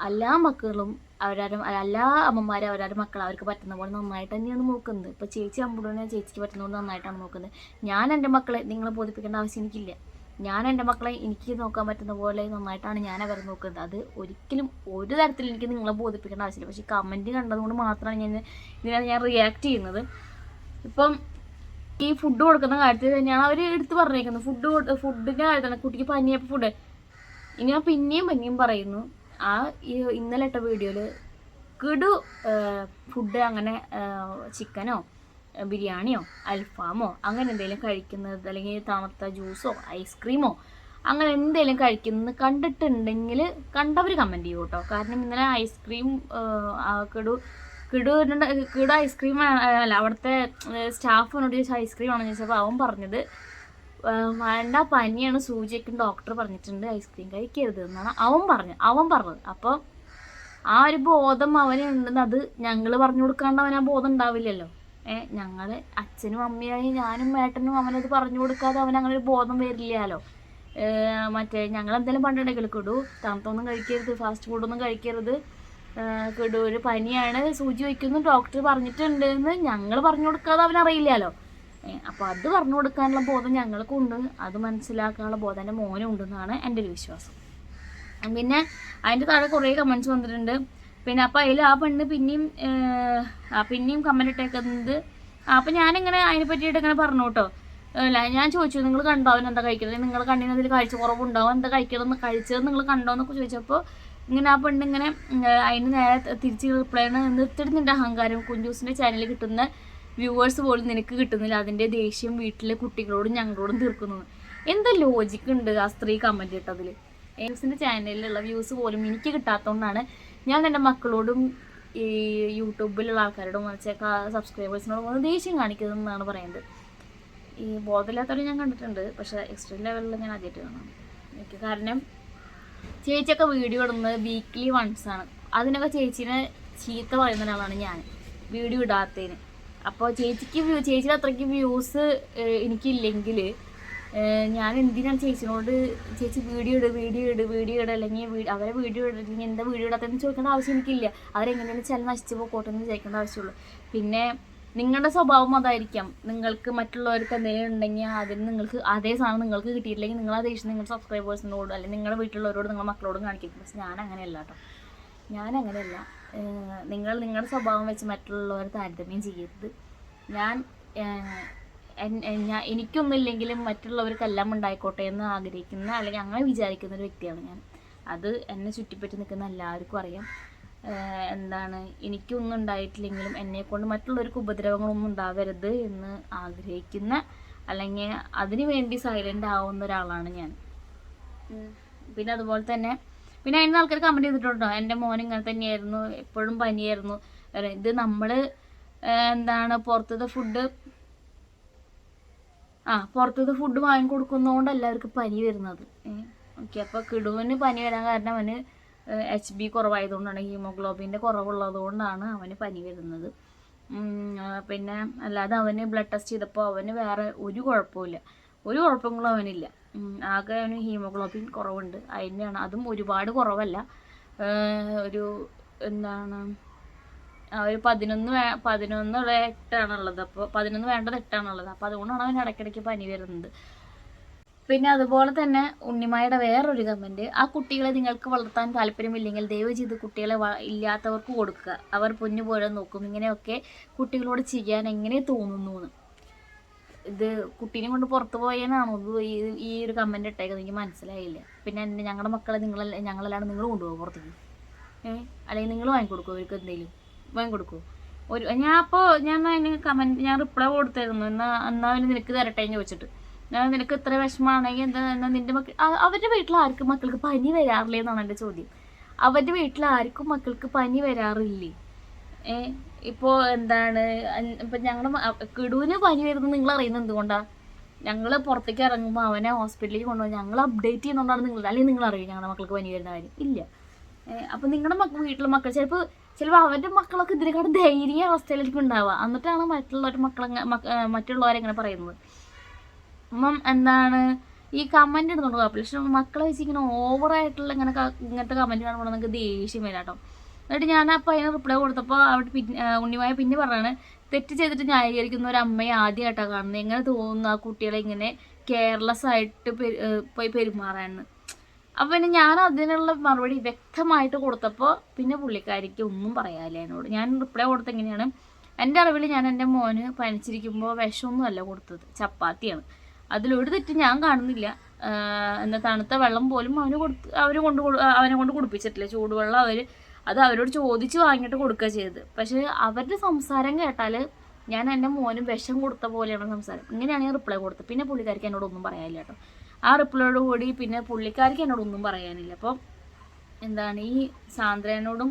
എല്ലാ മക്കളും അവരാരും എല്ലാ അമ്മമാരും അവരാരും മക്കൾ അവർക്ക് പറ്റുന്ന പോലെ നന്നായിട്ട് തന്നെയാണ് നോക്കുന്നത്. ഇപ്പോൾ ചേച്ചി അമ്പുടനെ ചേച്ചിക്ക് പറ്റുന്ന പോലെ നന്നായിട്ടാണ് നോക്കുന്നത്. ഞാൻ എന്റെ മക്കളെ നിങ്ങളെ ബോധിപ്പിക്കേണ്ട ആവശ്യം എനിക്കില്ല. ഞാൻ എന്റെ മക്കളെ എനിക്ക് നോക്കാൻ പറ്റുന്ന പോലെ നന്നായിട്ടാണ് ഞാൻ അവരെ നോക്കുന്നത്. അത് ഒരിക്കലും ഒരു തരത്തിൽ എനിക്ക് നിങ്ങളെ ബോധിപ്പിക്കേണ്ട ആവശ്യമില്ല. പക്ഷേ കമന്റ് കണ്ടതുകൊണ്ട് മാത്രമാണ് ഞാൻ ഇതിനാണ് ഞാൻ റിയാക്ട് ചെയ്യുന്നത്. ഇപ്പം ഈ ഫുഡ് കൊടുക്കുന്ന കാര്യത്തിൽ തന്നെയാണ് അവർ എടുത്ത് പറഞ്ഞേക്കുന്നത്. ഫുഡ് ഫുഡിന്റെ കാര്യത്താണ് കുട്ടിക്ക് പനിയപ്പോൾ ഫുഡ് ഇനി ഞാൻ പിന്നെയും പിന്നെയും പറയുന്നു. ആ ഈ ഇന്നലെ ഇട്ട വീഡിയോയിൽ കിടു ഫുഡ് അങ്ങനെ ചിക്കനോ ബിരിയാണിയോ അൽഫാമോ അങ്ങനെ എന്തെങ്കിലും കഴിക്കുന്നത് അല്ലെങ്കിൽ തണുത്ത ജ്യൂസോ ഐസ്ക്രീമോ അങ്ങനെ എന്തെങ്കിലും കഴിക്കുന്നത് കണ്ടിട്ടുണ്ടെങ്കിൽ കണ്ടവർ കമന്റ് ചെയ്യൂ കേട്ടോ കാരണം ഇന്നലെ ഐസ്ക്രീം കിടു കിടു കിടു ഐസ്ക്രീം അല്ല അവിടുത്തെ സ്റ്റാഫിനോട് ചോദിച്ച ആണെന്ന് ചോദിച്ചപ്പോൾ അവൻ പറഞ്ഞത് വേണ്ട പനിയാണ് സൂചിക്കും ഡോക്ടർ പറഞ്ഞിട്ടുണ്ട് ഐസ്ക്രീം കഴിക്കരുത് എന്നാണ് അവൻ പറഞ്ഞു അവൻ പറഞ്ഞത്. അപ്പോൾ ആ ഒരു ബോധം അവന് ഉണ്ടെന്ന് അത് ഞങ്ങൾ പറഞ്ഞു കൊടുക്കാണ്ട് അവൻ ആ ബോധം ഉണ്ടാവില്ലല്ലോ. ഏഹ് ഞങ്ങൾ അച്ഛനും അമ്മയായി ഞാനും ഏട്ടനും അവനത് പറഞ്ഞു കൊടുക്കാതെ അവൻ അങ്ങനെ ഒരു ബോധം വരില്ലല്ലോ. മറ്റേ ഞങ്ങൾ എന്തെങ്കിലും പണ്ടുണ്ടെങ്കിൽ കിടൂ തണുത്തൊന്നും കഴിക്കരുത് ഫാസ്റ്റ് ഫുഡൊന്നും കഴിക്കരുത്. ഒരു പനിയാണ്. സൂചി വയ്ക്കുന്നു. ഡോക്ടർ പറഞ്ഞിട്ടുണ്ട് എന്ന് ഞങ്ങൾ പറഞ്ഞു കൊടുക്കാതെ അവനറിയില്ലല്ലോ അപ്പോൾ അത് പറഞ്ഞു കൊടുക്കാനുള്ള ബോധം ഞങ്ങൾക്കുണ്ട്. അത് മനസ്സിലാക്കാനുള്ള ബോധം എന്റെ മോനും ഉണ്ടെന്നാണ് എന്റെ ഒരു വിശ്വാസം. പിന്നെ അതിന്റെ താഴെ കുറേ കമന്റ്സ് വന്നിട്ടുണ്ട്. പിന്നെ അപ്പോൾ അതിൽ ആ പെണ്ണ് പിന്നെയും പിന്നെയും കമന്റ് ഇട്ടേക്കുന്നത്. അപ്പം ഞാനിങ്ങനെ അതിനെ പറ്റിയിട്ട് ഇങ്ങനെ പറഞ്ഞു കേട്ടോ. അല്ല ഞാൻ ചോദിച്ചു നിങ്ങൾ കണ്ടോ അവൻ എന്താ കഴിക്കുന്നത്? നിങ്ങൾ കണ്ണിന് അതിൽ കാഴ്ച കുറവുണ്ടാവും എന്താ കഴിക്കണമെന്ന് കഴിച്ചത് നിങ്ങൾ കണ്ടോ? എന്നൊക്കെ ചോദിച്ചപ്പോൾ ഇങ്ങനെ ആ പെണ്ണ് ഇങ്ങനെ അതിന് നേരെ തിരിച്ച് റിപ്ലൈ ആണ് നിർത്തിയിട്ട് നിന്റെ അഹങ്കാരം. കുഞ്ചൂസിന്റെ ചാനലിൽ കിട്ടുന്ന വ്യൂവേഴ്സ് പോലും നിനക്ക് കിട്ടുന്നില്ല. അതിന്റെ ദേഷ്യം വീട്ടിലെ കുട്ടികളോടും ഞങ്ങളോടും തീർക്കുന്നു. എന്താ ലോജിക്ക് ഉണ്ട് ആ സ്ത്രീ കമന്റ് ഇട്ടതിൽ എംസിന്റെ ചാനലിലുള്ള വ്യൂസ് പോലും എനിക്ക് കിട്ടാത്തതുകൊണ്ടാണ് ഞാൻ എന്റെ മക്കളോടും ഈ യൂട്യൂബിലുള്ള ആൾക്കാരോടും വെച്ചാൽ സബ്സ്ക്രൈബേഴ്സിനോടും ഒന്ന് ദേഷ്യം കാണിക്കുന്നതെന്നാണ് പറയുന്നത്. ഈ ബോധമില്ലാത്തവരെ ഞാൻ കണ്ടിട്ടുണ്ട്. പക്ഷേ എക്സ്ട്രീം ലെവലിൽ ഞാൻ ആദ്യമായിട്ട് കാണാം എനിക്ക് കാരണം ചേച്ചിയൊക്കെ വീഡിയോ ഇടുന്നത് വീക്ക്ലി വൺസ് ആണ്. അതിനൊക്കെ ചേച്ചീനെ ചീത്ത പറയുന്ന ഒരാളാണ് ഞാൻ. വീഡിയോ ഇടാത്തതിന്. അപ്പോൾ ചേച്ചിക്ക് വ്യൂ ചേച്ചിയുടെ അത്രയ്ക്ക് വ്യൂസ് എനിക്കില്ലെങ്കിൽ ഞാൻ എന്തിനാണ് ചേച്ചിനോട് ചേച്ചി വീഡിയോ ഇട് വീഡിയോ ഇട് വീഡിയോ ഇട് അല്ലെങ്കിൽ അവരെ വീഡിയോ ഇടില്ലെങ്കിൽ എന്താ വീഡിയോ ഇടാത്തതെന്ന് ചോദിക്കേണ്ട ആവശ്യം എനിക്കില്ല. അവരെങ്ങനെയാണ് ചില നശിച്ച് പോക്കോട്ടെന്ന് ചോദിക്കേണ്ട ആവശ്യമുള്ളൂ. പിന്നെ നിങ്ങളുടെ സ്വഭാവം അതായിരിക്കാം. നിങ്ങൾക്ക് മറ്റുള്ളവർക്ക് എന്തെങ്കിലും ഉണ്ടെങ്കിൽ അതിന് നിങ്ങൾക്ക് അതേ സാധനം നിങ്ങൾക്ക് കിട്ടിയിട്ടില്ലെങ്കിൽ നിങ്ങൾ ആ ദേഷ്യം നിങ്ങളുടെ സബ്സ്ക്രൈബേഴ്സിനോട് അല്ലെങ്കിൽ നിങ്ങളുടെ വീട്ടിലുള്ളവരോട് നിങ്ങളുടെ മക്കളോടും കാണിക്കും പക്ഷെ ഞാൻ അങ്ങനെയല്ല കേട്ടോ ഞാൻ അങ്ങനെയല്ല. നിങ്ങൾ നിങ്ങളുടെ സ്വഭാവം വെച്ച് മറ്റുള്ളവർ താരതമ്യം ചെയ്യരുത്. ഞാൻ ഞാൻ എനിക്കൊന്നുമില്ലെങ്കിലും മറ്റുള്ളവർക്കെല്ലാം ഉണ്ടായിക്കോട്ടെ എന്ന് ആഗ്രഹിക്കുന്ന അല്ലെങ്കിൽ അങ്ങനെ വിചാരിക്കുന്ന ഒരു വ്യക്തിയാണ് ഞാൻ. അത് എന്നെ ചുറ്റിപ്പറ്റി നിൽക്കുന്ന എല്ലാവർക്കും അറിയാം. എന്താണ് എനിക്കൊന്നും ഉണ്ടായിട്ടില്ലെങ്കിലും എന്നെക്കൊണ്ട് മറ്റുള്ളവർക്ക് ഉപദ്രവങ്ങളൊന്നും ഉണ്ടാവരുത് എന്ന് ആഗ്രഹിക്കുന്ന അല്ലെങ്കിൽ അതിനു വേണ്ടി സൈലന്റ് ആവുന്ന ഒരാളാണ് ഞാൻ. പിന്നെ അതുപോലെ തന്നെ പിന്നെ അതിന് ആൾക്കാർ കമന്റ് ചെയ്തിട്ടുണ്ടോ? എന്റെ മോൻ ഇങ്ങനെ തന്നെയായിരുന്നു എപ്പോഴും പനിയായിരുന്നു. ഇത് നമ്മൾ എന്താണ് പുറത്തത്തെ ഫുഡ് ആ പുറത്തത്തെ ഫുഡ് വാങ്ങി കൊടുക്കുന്നതുകൊണ്ട് എല്ലാവർക്കും പനി വരുന്നത്. ഓക്കെ അപ്പോൾ കിടുവിന് പനി വരാൻ കാരണം അവന് എച്ച് ബി കുറവായതുകൊണ്ടാണ് ഹീമോഗ്ലോബിന്റെ കുറവുള്ളതുകൊണ്ടാണ് അവന് പനി വരുന്നത്. പിന്നെ അല്ലാതെ അവന് ബ്ലഡ് ടെസ്റ്റ് ചെയ്തപ്പോൾ അവന് വേറെ ഒരു കുഴപ്പമില്ല ഒരു കുഴപ്പങ്ങളും അവനില്ല. ആകെ അവന് ഹീമോഗ്ലോബിൻ കുറവുണ്ട്. അതിന്റെയാണ്. അതും ഒരുപാട് കുറവല്ല. ഒരു എന്താണ് ഒരു പതിനൊന്ന് വേ പതിനൊന്നുള്ള എട്ടാണുള്ളത്. അപ്പോൾ പതിനൊന്ന് വേണ്ടത് എട്ടാണുള്ളത്. അപ്പോൾ അതുകൊണ്ടാണ് അവൻ ഇടയ്ക്കിടയ്ക്ക് പനി വരുന്നത്. പിന്നെ അതുപോലെ തന്നെ ഉണ്ണിമായുടെ വേറൊരു കമന്റ് ആ കുട്ടികളെ നിങ്ങൾക്ക് വളർത്താൻ താല്പര്യമില്ലെങ്കിൽ ദയവ് ചെയ്ത് കുട്ടികളെ ഇല്ലാത്തവർക്ക് കൊടുക്കുക. അവർ പൊന്നു പോലെ നോക്കും. ഇങ്ങനെയൊക്കെ കുട്ടികളോട് ചെയ്യാൻ എങ്ങനെ തോന്നുന്നു ഇത് കുട്ടീനെ കൊണ്ട് പുറത്തു പോയെന്നാണോ ഈ ഒരു കമന്റ് ഇട്ടേക്കുന്നത്. എനിക്ക് മനസ്സിലായില്ല. പിന്നെ എന്റെ ഞങ്ങളുടെ മക്കളെ നിങ്ങളല്ല ഞങ്ങളെല്ലാം നിങ്ങൾ കൊണ്ടുപോകും പുറത്തേക്ക്? ഏഹ് അല്ലെങ്കിൽ നിങ്ങൾ വാങ്ങിക്കൊടുക്കുമോ അവർക്ക് എന്തെങ്കിലും? വാങ്ങിക്കൊടുക്കുമോ ഒരു ഞാൻ അപ്പോൾ ഞാൻ അതിന് കമന്റ് ഞാൻ റിപ്ലൈ കൊടുത്തായിരുന്നു എന്നാൽ എന്നാൽ നിനക്ക് തരട്ടെ എന്ന് ചോദിച്ചിട്ട്. ഞാൻ നിനക്ക് ഇത്ര വിഷമമാണെങ്കിൽ എന്താ നിന്റെ മക്കൾ അവരുടെ വീട്ടിൽ ആർക്കും മക്കൾക്ക് പനി വരാറില്ലേ എന്നാണ് എന്റെ ചോദ്യം. അവരുടെ വീട്ടിൽ ആർക്കും മക്കൾക്ക് പനി വരാറില്ലേ? ഏ ഇപ്പോൾ എന്താണ് ഇപ്പം ഞങ്ങളുടെ കിടുവിന് പനി വരുന്നത് നിങ്ങൾ അറിയുന്നത് എന്തുകൊണ്ടാണ് ഞങ്ങൾ പുറത്തേക്ക് ഇറങ്ങുമ്പോൾ അവനെ ഹോസ്പിറ്റലിൽ കൊണ്ടുപോയി ഞങ്ങൾ അപ്ഡേറ്റ് ചെയ്യുന്നതുകൊണ്ടാണ് നിങ്ങൾ അല്ലെങ്കിൽ നിങ്ങൾ അറിയും ഞങ്ങളുടെ മക്കൾക്ക് പനി വരുന്ന കാര്യം? ഇല്ല. അപ്പം നിങ്ങളുടെ മക്കൾ വീട്ടിലെ മക്കൾ ചിലപ്പോൾ ചിലപ്പോൾ അവരുടെ മക്കളൊക്കെ ഇതിനെക്കാളും ധൈര്യ അവസ്ഥയിലേക്ക് ഉണ്ടാവുക. എന്നിട്ടാണ് മറ്റുള്ളവരുടെ മക്കളെ മറ്റുള്ളവരെങ്ങനെ പറയുന്നത്. അപ്പം എന്താണ്? ഈ കമന്റ് ഇടുന്നുണ്ട് കുഴപ്പമില്ല പക്ഷെ മക്കളെ വെച്ച് ഇങ്ങനെ ഓവറായിട്ടുള്ള ഇങ്ങനെ ഇങ്ങനത്തെ കമന്റ് കാണുമ്പോൾ നമുക്ക് ദേഷ്യം വരാം കേട്ടോ. എന്നിട്ട് ഞാൻ അപ്പോൾ അതിന് റിപ്ലൈ കൊടുത്തപ്പോൾ അവിടെ പിന്നെ ഉണ്ണിമായ പിന്നെ പറയാണ് തെറ്റ് ചെയ്തിട്ട് ന്യായീകരിക്കുന്ന ഒരു അമ്മയെ ആദ്യമായിട്ടാണ് കാണുന്നത് എങ്ങനെ തോന്നുന്നു ആ കുട്ടികളെ ഇങ്ങനെ കെയർലെസ് ആയിട്ട് പോയി പെരുമാറാന്ന്? അപ്പം പിന്നെ ഞാൻ അതിനുള്ള മറുപടി വ്യക്തമായിട്ട് കൊടുത്തപ്പോൾ പിന്നെ പുള്ളിക്കാരിക്ക് ഒന്നും പറയാല്ല എന്നോട്. ഞാൻ റിപ്ലൈ കൊടുത്തെങ്ങനെയാണ് എന്റെ അറിവിൽ ഞാൻ എന്റെ മോന് പനിച്ചിരിക്കുമ്പോൾ വിഷമൊന്നുമല്ല കൊടുത്തത്. ചപ്പാത്തിയാണ്. അതിലൊരു തെറ്റ് ഞാൻ കാണുന്നില്ല. എന്താ തണുത്ത വെള്ളം പോലും അവന് കൊടുത്ത് അവന് കൊണ്ട് അവനെ കൊണ്ട് കുടിപ്പിച്ചിട്ടില്ല. ചൂടുവെള്ളം അവർ അത് അവരോട് ചോദിച്ച് വാങ്ങിയിട്ട് കൊടുക്കുക ചെയ്തത്. പക്ഷേ അവരുടെ സംസാരം കേട്ടാൽ ഞാൻ എന്റെ മോനും വിഷം കൊടുത്ത പോലെയാണ് സംസാരം. ഇങ്ങനെയാണ് ഞാൻ റിപ്ലൈ കൊടുത്തത്. പിന്നെ പുള്ളിക്കാരിക്ക് എന്നോട് ഒന്നും പറയാനില്ല കേട്ടോ. ആ റിപ്ലൈയോട് കൂടി പിന്നെ പുള്ളിക്കാർക്ക് എന്നോടൊന്നും പറയാനില്ല. അപ്പോൾ എന്താണ് ഈ സാന്ദ്രനോടും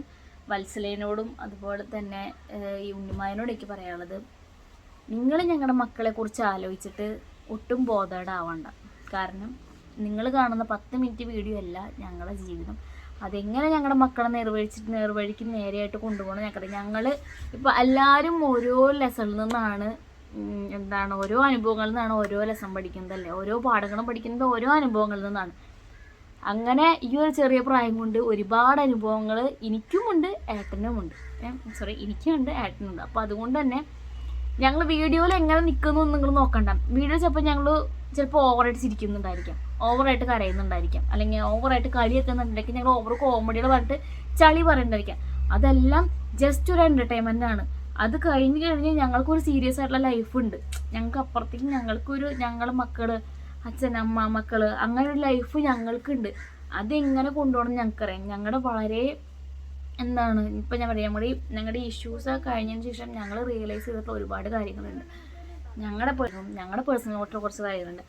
വത്സലേനോടും അതുപോലെ തന്നെ ഈ ഉണ്ണിമാനോടൊക്കെ പറയാനുള്ളത് നിങ്ങൾ ഞങ്ങളുടെ മക്കളെ കുറിച്ച് ആലോചിച്ചിട്ട് ഒട്ടും ബോധേഡാവണ്ട കാരണം നിങ്ങൾ കാണുന്ന പത്ത് മിനിറ്റ് വീഡിയോ അല്ല ഞങ്ങളുടെ ജീവിതം. അതെങ്ങനെ ഞങ്ങളുടെ മക്കളെ നിർവഹിച്ചിട്ട് നേർവഴിക്ക് നേരെയായിട്ട് കൊണ്ടുപോകണം ഞങ്ങളുടെ ഞങ്ങൾ ഇപ്പോൾ എല്ലാവരും ഓരോ ലെസണിൽ നിന്നാണ് എന്താണ് ഓരോ അനുഭവങ്ങളിൽ നിന്നാണ് ഓരോ ലെസൺ പഠിക്കുന്നതല്ലേ? ഓരോ പാഠങ്ങളും പഠിക്കുന്നത് ഓരോ അനുഭവങ്ങളിൽ നിന്നാണ്. അങ്ങനെ ഈ ഒരു ചെറിയ പ്രായം കൊണ്ട് ഒരുപാട് അനുഭവങ്ങൾ എനിക്കുമുണ്ട് ഏട്ടനുമുണ്ട്. സോറി എനിക്കുമുണ്ട് ഏട്ടനുമുണ്ട് അപ്പോൾ അതുകൊണ്ട് തന്നെ ഞങ്ങൾ വീഡിയോയിൽ എങ്ങനെ നിൽക്കുന്നു നിങ്ങൾ നോക്കണ്ട. വീഡിയോ ചിലപ്പോൾ ഞങ്ങൾ ചിലപ്പോൾ ഓവറായിട്ട് ചിരിക്കുന്നുണ്ടായിരിക്കാം. ഓവറായിട്ട് കരയുന്നുണ്ടായിരിക്കാം. അല്ലെങ്കിൽ ഓവറായിട്ട് കളിയെത്തുന്നുണ്ടെങ്കിൽ ഞങ്ങൾ ഓവർ കോമഡികൾ പറഞ്ഞിട്ട് ചളി പറയുന്നുണ്ടായിരിക്കാം അതെല്ലാം ജസ്റ്റ് ഒരു എന്റർടൈൻമെന്റ് ആണ്. അത് കഴിഞ്ഞ് കഴിഞ്ഞ് ഞങ്ങൾക്കൊരു സീരിയസ് ആയിട്ടുള്ള ലൈഫ് ഉണ്ട്. ഞങ്ങൾക്ക് അപ്പുറത്തേക്ക് ഞങ്ങൾക്കൊരു ഞങ്ങൾ മക്കൾ അച്ഛൻ അമ്മ മക്കൾ അങ്ങനെ ഒരു ലൈഫ് ഞങ്ങൾക്കുണ്ട്. അതെങ്ങനെ കൊണ്ടുപോകണം ഞങ്ങൾക്കറിയാം. ഞങ്ങളുടെ വളരെ എന്താണ്? ഇപ്പം ഞാൻ പറയാം. നമ്മുടെ ഞങ്ങളുടെ ഇഷ്യൂസ് കഴിഞ്ഞതിന് ശേഷം ഞങ്ങൾ റിയലൈസ് ചെയ്തിട്ടുള്ള ഒരുപാട് കാര്യങ്ങളുണ്ട്. ഞങ്ങളുടെ ഞങ്ങളുടെ പേഴ്സണലായിട്ട് കുറച്ച് കാര്യങ്ങളുണ്ട്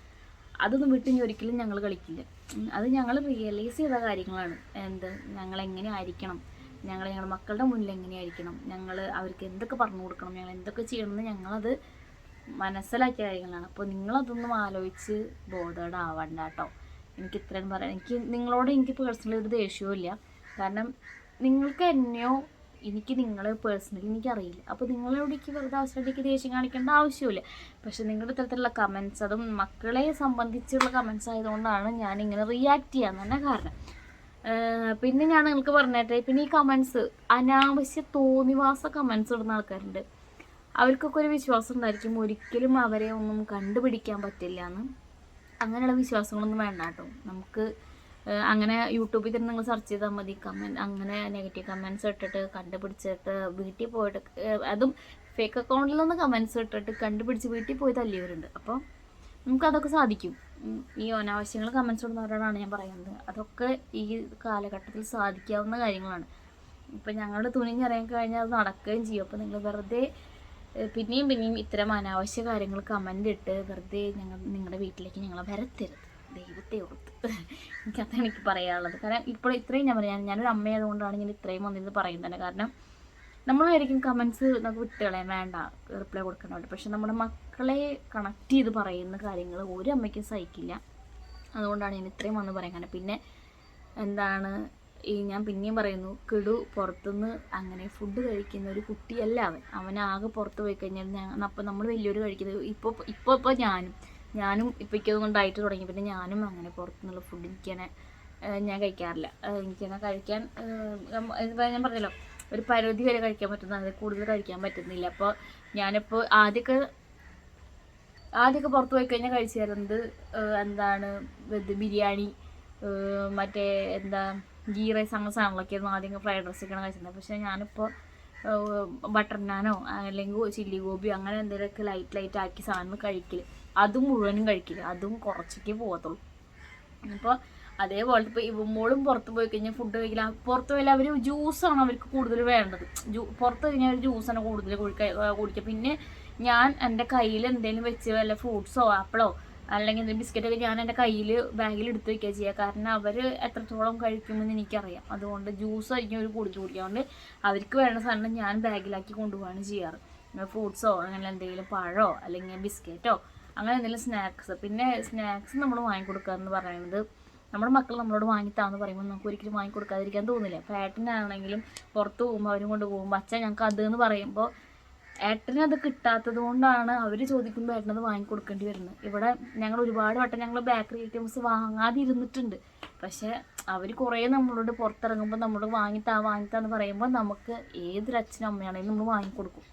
അതൊന്നും വിട്ട് ഇനി ഒരിക്കലും ഞങ്ങൾ കളിക്കില്ല. അത് ഞങ്ങൾ റിയലൈസ് ചെയ്ത കാര്യങ്ങളാണ്. എന്ത്? ഞങ്ങൾ എങ്ങനെ ആയിരിക്കണം? ഞങ്ങൾ ഞങ്ങളുടെ മക്കളുടെ മുന്നിൽ എങ്ങനെയായിരിക്കണം ഞങ്ങൾ അവർക്ക് എന്തൊക്കെ പറഞ്ഞു കൊടുക്കണം? ഞങ്ങൾ എന്തൊക്കെ ചെയ്യണമെന്ന് ഞങ്ങളത് മനസ്സിലാക്കിയ കാര്യങ്ങളാണ്. അപ്പോൾ നിങ്ങളതൊന്നും ആലോചിച്ച് ബോധേഡാവണ്ട കേട്ടോ എനിക്ക് ഇത്രയും പറയാം എനിക്ക് നിങ്ങളോട് എനിക്ക് പേഴ്സണലി ഒരു ദേഷ്യവും കാരണം നിങ്ങൾക്ക് എന്നെയോ എനിക്ക് നിങ്ങളെ പേഴ്സണലി എനിക്കറിയില്ല. അപ്പോൾ നിങ്ങളെവിടേക്ക് വെറുതെ അവസരത്തേക്ക് ദേഷ്യം കാണിക്കേണ്ട ആവശ്യമില്ല പക്ഷെ നിങ്ങളുടെ തരത്തിലുള്ള കമൻസ് അതും മക്കളെ സംബന്ധിച്ചുള്ള കമൻസ് ആയതുകൊണ്ടാണ് ഞാൻ ഇങ്ങനെ റിയാക്ട് ചെയ്യാൻ തന്നെ കാരണം. പിന്നെ ഞാൻ നിങ്ങൾക്ക് പറഞ്ഞേട്ടെ പിന്നെ ഈ കമൻസ് അനാവശ്യ തോന്നിവാസ കമൻസ് ഇടുന്ന ആൾക്കാരുണ്ട്. അവർക്കൊക്കെ ഒരു വിശ്വാസം ഉണ്ടായിരിക്കും ഒരിക്കലും അവരെ ഒന്നും കണ്ടുപിടിക്കാൻ പറ്റില്ല എന്ന്. അങ്ങനെയുള്ള വിശ്വാസങ്ങളൊന്നും വേണ്ട കേട്ടോ. നമുക്ക് അങ്ങനെ യൂട്യൂബിൽ തന്നെ നിങ്ങൾ സെർച്ച് ചെയ്താൽ മതി. കമന്റ് അങ്ങനെ നെഗറ്റീവ് കമൻസ് ഇട്ടിട്ട് കണ്ടുപിടിച്ചിട്ട് വീട്ടിൽ പോയിട്ട് അതും ഫേക്ക് അക്കൗണ്ടിൽ നിന്ന് കമൻസ് ഇട്ടിട്ട് കണ്ടുപിടിച്ച് വീട്ടിൽ പോയി തല്ലിയവരുണ്ട്. അപ്പം നമുക്കതൊക്കെ സാധിക്കും. ഈ അനാവശ്യങ്ങൾ കമൻസ് ഇടുന്നവരോടാണ് ഞാൻ പറയുന്നത്. അതൊക്കെ ഈ കാലഘട്ടത്തിൽ സാധിക്കാവുന്ന കാര്യങ്ങളാണ്. ഇപ്പം ഞങ്ങളുടെ തുണിഞ്ഞിറങ്ങി കഴിഞ്ഞാൽ അത് നടക്കുകയും ചെയ്യും. അപ്പോൾ നിങ്ങൾ വെറുതെ പിന്നെയും പിന്നെയും ഇത്തരം അനാവശ്യ കാര്യങ്ങൾ കമന്റ് ഇട്ട് വെറുതെ ഞങ്ങൾ നിങ്ങളുടെ വീട്ടിലേക്ക് ഞങ്ങളെ വരത്തരുത്. ദൈവത്തെ ഓർത്ത് എനിക്കതാണ് എനിക്ക് പറയാനുള്ളത്. കാരണം ഇപ്പോൾ ഇത്രയും ഞാൻ പറയാം. ഞാനൊരു അമ്മയായതുകൊണ്ടാണ് ഞാൻ ഇത്രയും വന്നിരുന്ന് പറയുന്നത് തന്നെ. കാരണം നമ്മൾ വിചാരിക്കും കമൻസ് നമുക്ക് വിട്ടുകളെ വേണ്ട റിപ്ലൈ കൊടുക്കണോട്ട് പക്ഷെ നമ്മുടെ മക്കളെ കണക്ട് ചെയ്ത് പറയുന്ന കാര്യങ്ങൾ ഒരു അമ്മയ്ക്കും സഹിക്കില്ല. അതുകൊണ്ടാണ് ഞാൻ ഇത്രയും വന്ന് പറയാൻ കാരണം. പിന്നെ എന്താണ്? ഈ ഞാൻ പിന്നെയും പറയുന്നു കിടു പുറത്തുനിന്ന് അങ്ങനെ ഫുഡ് കഴിക്കുന്ന ഒരു കുട്ടിയല്ല അവൻ. അവനാകെ പുറത്ത് പോയി കഴിഞ്ഞാൽ അപ്പം നമ്മൾ വലിയൊരു കഴിക്കുന്നത് ഇപ്പോൾ ഇപ്പോൾ ഇപ്പോൾ ഞാനും. ഞാനും ഇപ്പോൾ ഡയറ്റ് തുടങ്ങി. പിന്നെ ഞാനും അങ്ങനെ പുറത്തുനിന്നുള്ള ഫുഡ് എനിക്കങ്ങനെ ഞാൻ കഴിക്കാറില്ല. എനിക്കങ്ങനെ കഴിക്കാൻ ഞാൻ പറഞ്ഞല്ലോ ഒരു പരിധി വരെ കഴിക്കാൻ പറ്റുന്ന അതിൽ കൂടുതൽ കഴിക്കാൻ പറ്റുന്നില്ല. അപ്പോൾ ഞാനിപ്പോൾ ആദ്യമൊക്കെ ആദ്യമൊക്കെ പുറത്ത് പോയി കഴിഞ്ഞാൽ കഴിച്ചു തരുന്നത് എന്താണ് ഇത് ബിരിയാണി മറ്റേ എന്താ ഗീ റൈസ് അങ്ങനെ സാധനങ്ങളൊക്കെയായിരുന്നു ആദ്യം ഫ്രൈഡ് റൈസൊക്കെയാണ് കഴിച്ചിരുന്നത്. പക്ഷേ ഞാനിപ്പോൾ ബട്ടർ നാനോ അല്ലെങ്കിൽ ചില്ലി ഗോബിയോ അങ്ങനെ എന്തെങ്കിലുമൊക്കെ ലൈറ്റ് ലൈറ്റ് ആക്കി സാധനം കഴിക്കൽ അതും മുഴുവനും കഴിക്കില്ല. അതും കുറച്ചൊക്കെ പോകത്തുള്ളൂ. അപ്പോൾ അതേപോലെ ഇപ്പോൾ ഇവമ്മോളും പുറത്ത് പോയി കഴിഞ്ഞാൽ ഫുഡ് കഴിക്കില്ല. പുറത്ത് പോയാൽ അവർ ജ്യൂസാണ് അവർക്ക് കൂടുതൽ വേണ്ടത്. ജ്യൂ പുറത്ത് കഴിഞ്ഞാൽ അവർ ജ്യൂസാണ് കൂടുതൽ കുടിക്കുക പിന്നെ ഞാൻ എന്റെ കയ്യിൽ എന്തെങ്കിലും വെച്ച് വല്ല ഫ്രൂട്ട്സോ ആപ്പിളോ അല്ലെങ്കിൽ എന്തെങ്കിലും ബിസ്ക്കറ്റൊക്കെ ഞാൻ എന്റെ കയ്യിൽ ബാഗിൽ എടുത്ത് വയ്ക്കുക ചെയ്യുക കാരണം അവർ എത്രത്തോളം കഴിക്കുമെന്ന് എനിക്കറിയാം. അതുകൊണ്ട് ജ്യൂസ് ആയിരിക്കും അവർ കൂടുതൽ കുടിക്കുക അതുകൊണ്ട് അവർക്ക് വേണ്ട സാധനം ഞാൻ ബാഗിലാക്കി കൊണ്ടുപോവാണ് ചെയ്യാറ്. ഫ്രൂട്ട്സോ അങ്ങനെ എന്തെങ്കിലും പഴമോ അല്ലെങ്കിൽ ബിസ്ക്കറ്റോ അങ്ങനെ എന്തെങ്കിലും സ്നാക്സ്. പിന്നെ സ്നാക്സ് നമ്മൾ വാങ്ങിക്കൊടുക്കുക എന്ന് പറയുന്നത് നമ്മുടെ മക്കൾ നമ്മളോട് വാങ്ങിത്താന്ന് പറയുമ്പോൾ നമുക്ക് ഒരിക്കലും വാങ്ങിക്കൊടുക്കാതിരിക്കാൻ തോന്നില്ല. അപ്പോൾ ഏട്ടനാണെങ്കിലും പുറത്ത് പോകുമ്പോൾ അവരും കൊണ്ട് പോകുമ്പോൾ അച്ഛൻ ഞങ്ങൾക്ക് അത് എന്ന് പറയുമ്പോൾ ഏട്ടന് അത് കിട്ടാത്തത് കൊണ്ടാണ് അവർ ചോദിക്കുമ്പോൾ ഏട്ടനത് വാങ്ങിക്കൊടുക്കേണ്ടി വരുന്നത്. ഇവിടെ ഞങ്ങൾ ഒരുപാട് വട്ടം ഞങ്ങൾ ബേക്കറി ഐറ്റംസ് വാങ്ങാതിരുന്നിട്ടുണ്ട്. പക്ഷേ അവർ കുറേ നമ്മളോട് പുറത്തിറങ്ങുമ്പോൾ നമ്മൾ വാങ്ങിത്താ വാങ്ങിത്താന്ന് പറയുമ്പോൾ നമുക്ക് ഏതൊരു അച്ഛനും അമ്മയാണെങ്കിലും നമ്മൾ വാങ്ങിക്കൊടുക്കും.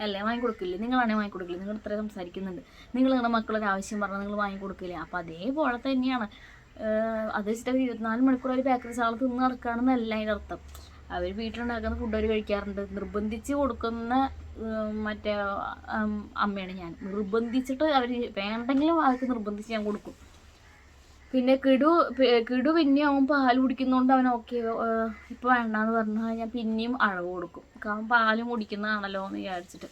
ഉം. കൊടുക്കില്ലേ? നിങ്ങളാണെ നിങ്ങളാണെങ്കിൽ വാങ്ങിക്കൊടുക്കില്ല നിങ്ങൾ ഇത്ര സംസാരിക്കുന്നുണ്ട്. നിങ്ങൾ നിങ്ങളുടെ മക്കളൊരു ആവശ്യം പറഞ്ഞാൽ നിങ്ങൾ വാങ്ങി കൊടുക്കില്ല? അപ്പോൾ അതേപോലെ തന്നെയാണ്. അത് വെച്ചിട്ട് അവർ ഇരുപത്തിനാല് മണിക്കൂർ അവർ ബേക്കറി സാൾ തിന്ന് നടക്കുകയാണെന്നല്ല അതിന്റെ അർത്ഥം. അവർ വീട്ടിലുണ്ടാക്കുന്ന ഫുഡ് അവർ കഴിക്കാറുണ്ട്. നിർബന്ധിച്ച് കൊടുക്കുന്ന മറ്റേ അമ്മയാണ് ഞാൻ. നിർബന്ധിച്ചിട്ട് അവർ വേണ്ടെങ്കിലും അവർക്ക് നിർബന്ധിച്ച് ഞാൻ കൊടുക്കും. പിന്നെ കിടു കിടു പിന്നെ അവൻ പാൽ കുടിക്കുന്നതുകൊണ്ട് അവൻ ഓക്കെ ഇപ്പോൾ വേണ്ടാന്ന് പറഞ്ഞാൽ ഞാൻ പിന്നെയും അളവ് കൊടുക്കും. കാരണം പാലും കുടിക്കുന്നതാണല്ലോ എന്ന് വിചാരിച്ചിട്ട്.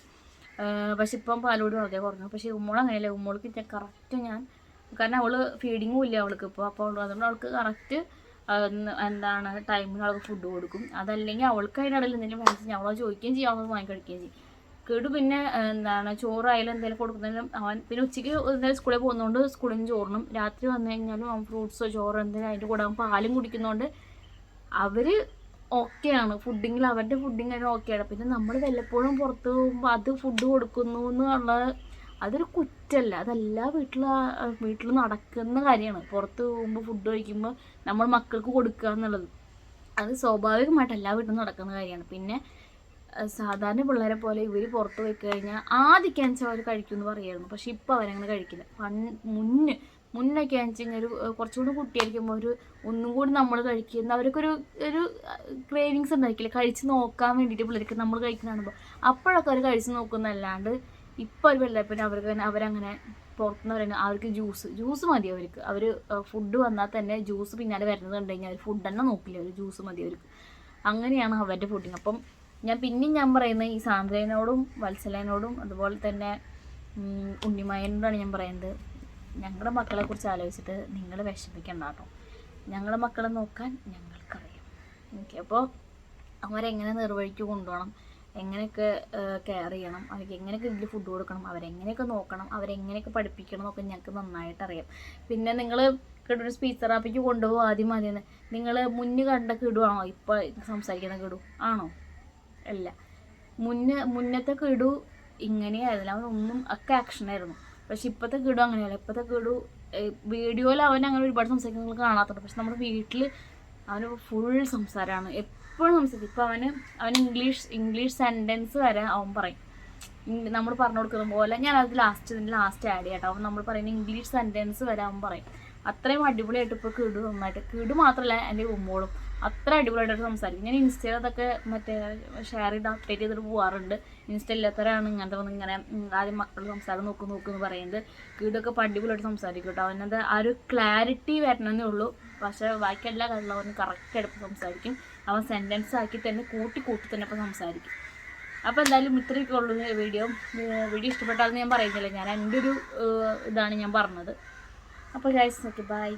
പക്ഷെ ഇപ്പം പാലോട് വളരെ കുറഞ്ഞു. പക്ഷേ ഉമ്മോൾ അങ്ങനെയല്ല. ഉമ്മോൾക്ക് ഞാൻ കറക്റ്റ് ഞാൻ കാരണം അവൾ ഫീഡിങ്ങും ഇല്ല അവൾക്ക് ഇപ്പോൾ അപ്പോൾ അതുകൊണ്ട് അവൾക്ക് കറക്റ്റ് എന്താണ് ടൈമിന് അവൾക്ക് ഫുഡ് കൊടുക്കും. അതല്ലെങ്കിൽ അവൾക്ക് അതിനിടയിൽ എന്തെങ്കിലും വേണമെങ്കിൽ അവളെ ചോദിക്കുകയും ചെയ്യും. അവൾ വാങ്ങി കഴിക്കുകയും ചെയ്യും. കേട് പിന്നെ എന്താണ് ചോറായാലും എന്തെങ്കിലും കൊടുക്കുന്നതിനും അവൻ പിന്നെ ഉച്ചയ്ക്ക് എന്തായാലും സ്കൂളിൽ പോകുന്നതുകൊണ്ട് സ്കൂളിൽ നിന്ന് ചോറിനും രാത്രി വന്നു കഴിഞ്ഞാലും അവൻ ഫ്രൂട്ട്സോ ചോറോ എന്തെങ്കിലും അതിന്റെ കൂടെ അവൻ പാലും കുടിക്കുന്നതുകൊണ്ട് അവർ ഓക്കെയാണ് ഫുഡിങ്ങിൽ അവരുടെ ഫുഡിങ് തന്നെ ഓക്കെയാണ് പിന്നെ നമ്മൾ വല്ലപ്പോഴും പുറത്ത് പോകുമ്പോൾ അത് ഫുഡ് കൊടുക്കുന്നു എന്നുള്ള അതൊരു കുറ്റല്ല. അതെല്ലാ വീട്ടിലും വീട്ടിൽ നടക്കുന്ന കാര്യമാണ്. പുറത്ത് പോകുമ്പോൾ ഫുഡ് കഴിക്കുമ്പോൾ നമ്മൾ മക്കൾക്ക് കൊടുക്കുക എന്നുള്ളത്. അത് സ്വാഭാവികമായിട്ട് എല്ലാ വീട്ടിലും നടക്കുന്ന കാര്യമാണ്. പിന്നെ സാധാരണ പിള്ളേരെ പോലെ ഇവർ പുറത്ത് പോയി കഴിഞ്ഞാൽ ആദ്യമൊക്കെ വെച്ചാൽ അവർ കഴിക്കും എന്ന് പറയായിരുന്നു. പക്ഷെ ഇപ്പോൾ അവരങ്ങനെ കഴിക്കില്ല. പൺ മുന്നേ മുന്നൊക്കെ വെച്ചാൽ ഒരു കുറച്ചുകൂടി കുട്ടിയായിരിക്കുമ്പോൾ ഒരു ഒന്നും കൂടി നമ്മൾ കഴിക്കുന്ന അവർക്കൊരു ഒരു ക്രേവിങ്സ് ഉണ്ടായിരിക്കില്ല. കഴിച്ച് നോക്കാൻ വേണ്ടിയിട്ട് പിള്ളേർക്ക് നമ്മൾ കഴിക്കുന്ന അപ്പോഴൊക്കെ അവർ കഴിച്ച് നോക്കുന്നതല്ലാണ്ട് ഇപ്പോൾ ഒരു പിന്നെ അവർക്ക് അവരങ്ങനെ പുറത്തുനിന്ന് പറയുന്നത് അവർക്ക് ജ്യൂസ് ജ്യൂസ് മതി അവർക്ക്. അവർ ഫുഡ് വന്നാൽ തന്നെ ജ്യൂസ് പിന്നാലെ വരുന്നത് ഉണ്ടെങ്കിൽ അവർ ഫുഡ് തന്നെ നോക്കില്ല. അവർ ജ്യൂസ് മതി അവർക്ക്. അങ്ങനെയാണ് അവരുടെ ഫുഡിങ് അപ്പം ഞാൻ പിന്നെയും ഞാൻ പറയുന്നത് ഈ സാന്ദ്രേനോടും വത്സലേനോടും അതുപോലെ തന്നെ ഉണ്ണിമായനോടാണ് ഞാൻ പറയുന്നത്. ഞങ്ങളുടെ മക്കളെ കുറിച്ച് ആലോചിച്ചിട്ട് നിങ്ങൾ വിഷമിക്കണ്ട കേട്ടോ. ഞങ്ങളുടെ മക്കളെ നോക്കാൻ ഞങ്ങൾക്കറിയാം. ഓക്കെ അപ്പോൾ അവരെങ്ങനെ നിർവഹിക്ക് കൊണ്ടുപോകണം? എങ്ങനെയൊക്കെ കെയർ ചെയ്യണം? അവർക്ക് എങ്ങനെയൊക്കെ ഇതിൽ ഫുഡ് കൊടുക്കണം? അവരെങ്ങനെയൊക്കെ നോക്കണം? അവരെങ്ങനെയൊക്കെ പഠിപ്പിക്കണം എന്നൊക്കെ ഞങ്ങൾക്ക് നന്നായിട്ട് അറിയാം. പിന്നെ നിങ്ങൾ കിടൊരു സ്പീച്ച് തെറാപ്പിക്ക് കൊണ്ടുപോകും ആദ്യം ആദ്യം. നിങ്ങൾ മുന്നേ കണ്ട കിടുവാണോ? ഇപ്പോൾ സംസാരിക്കുന്ന കിടു ആണോ? അല്ല. മുന്നേ മുന്നത്തെ കിടു ഇങ്ങനെയായിരുന്നു അവൻ ഒന്നും ഒക്കെ ആക്ഷനായിരുന്നു പക്ഷെ ഇപ്പോഴത്തെ കിടു അങ്ങനെയല്ല. ഇപ്പോഴത്തെ കിടു വീഡിയോയിൽ അവൻ അങ്ങനെ ഒരുപാട് സംസാരിക്കുന്നത് കാണാത്തുണ്ട് പക്ഷെ നമ്മുടെ വീട്ടിൽ അവന് ഫുൾ സംസാരമാണ്. എപ്പോഴും സംസാരിക്കും. ഇപ്പം അവന് അവൻ ഇംഗ്ലീഷ് ഇംഗ്ലീഷ് സെന്റൻസ് വരെ അവൻ പറയും. നമ്മൾ പറഞ്ഞു കൊടുക്കുന്ന പോലെ ഞാൻ അത് ലാസ്റ്റ് ഇതിന്റെ ലാസ്റ്റ് ആഡ് ചെയ്യട്ടോ അവൻ നമ്മൾ പറയുന്ന ഇംഗ്ലീഷ് സെന്റൻസ് വരെ അവൻ പറയും. അത്രയും അടിപൊളിയായിട്ട് ഇപ്പോൾ കിടു നന്നായിട്ട്. കിടു മാത്രമല്ല എന്റെ ഉമ്മോളും അത്ര അടിപൊളിയായിട്ട് സംസാരിക്കും. ഞാൻ ഇൻസ്റ്റയിൽ അതൊക്കെ മറ്റേ ഷെയർ ചെയ്ത് അപ്ഡേറ്റ് ചെയ്തിട്ട് പോകാറുണ്ട് ഇൻസ്റ്റ ഇല്ലാത്തവരാണ് ഇങ്ങനത്തെ വന്ന് ഇങ്ങനെ ആദ്യം മക്കളുടെ സംസാരം നോക്കും നോക്കും എന്ന് പറയുന്നത്. കീടൊക്കെ അടിപൊളിയായിട്ട് സംസാരിക്കും കേട്ടോ. അവനത് ആ ഒരു ക്ലാരിറ്റി വരണമെന്നേ ഉള്ളൂ. പക്ഷേ ബാക്കി എല്ലാ കാര്യങ്ങളും അവന് കറക്റ്റ് ആയിട്ട് സംസാരിക്കും. അവൻ സെന്റൻസ് ആക്കി തന്നെ കൂട്ടി കൂട്ടി തന്നെ ഇപ്പോൾ സംസാരിക്കും. അപ്പോൾ എന്തായാലും ഇത്രയൊക്കെ ഉള്ളൂ വീഡിയോ വീഡിയോ ഇഷ്ടപ്പെട്ടാലെന്ന് ഞാൻ പറയുന്നില്ല. ഞാൻ എന്റെ ഒരു ഇതാണ് ഞാൻ പറഞ്ഞത്. അപ്പോൾ ഗൈസ് ഓക്കെ ബൈ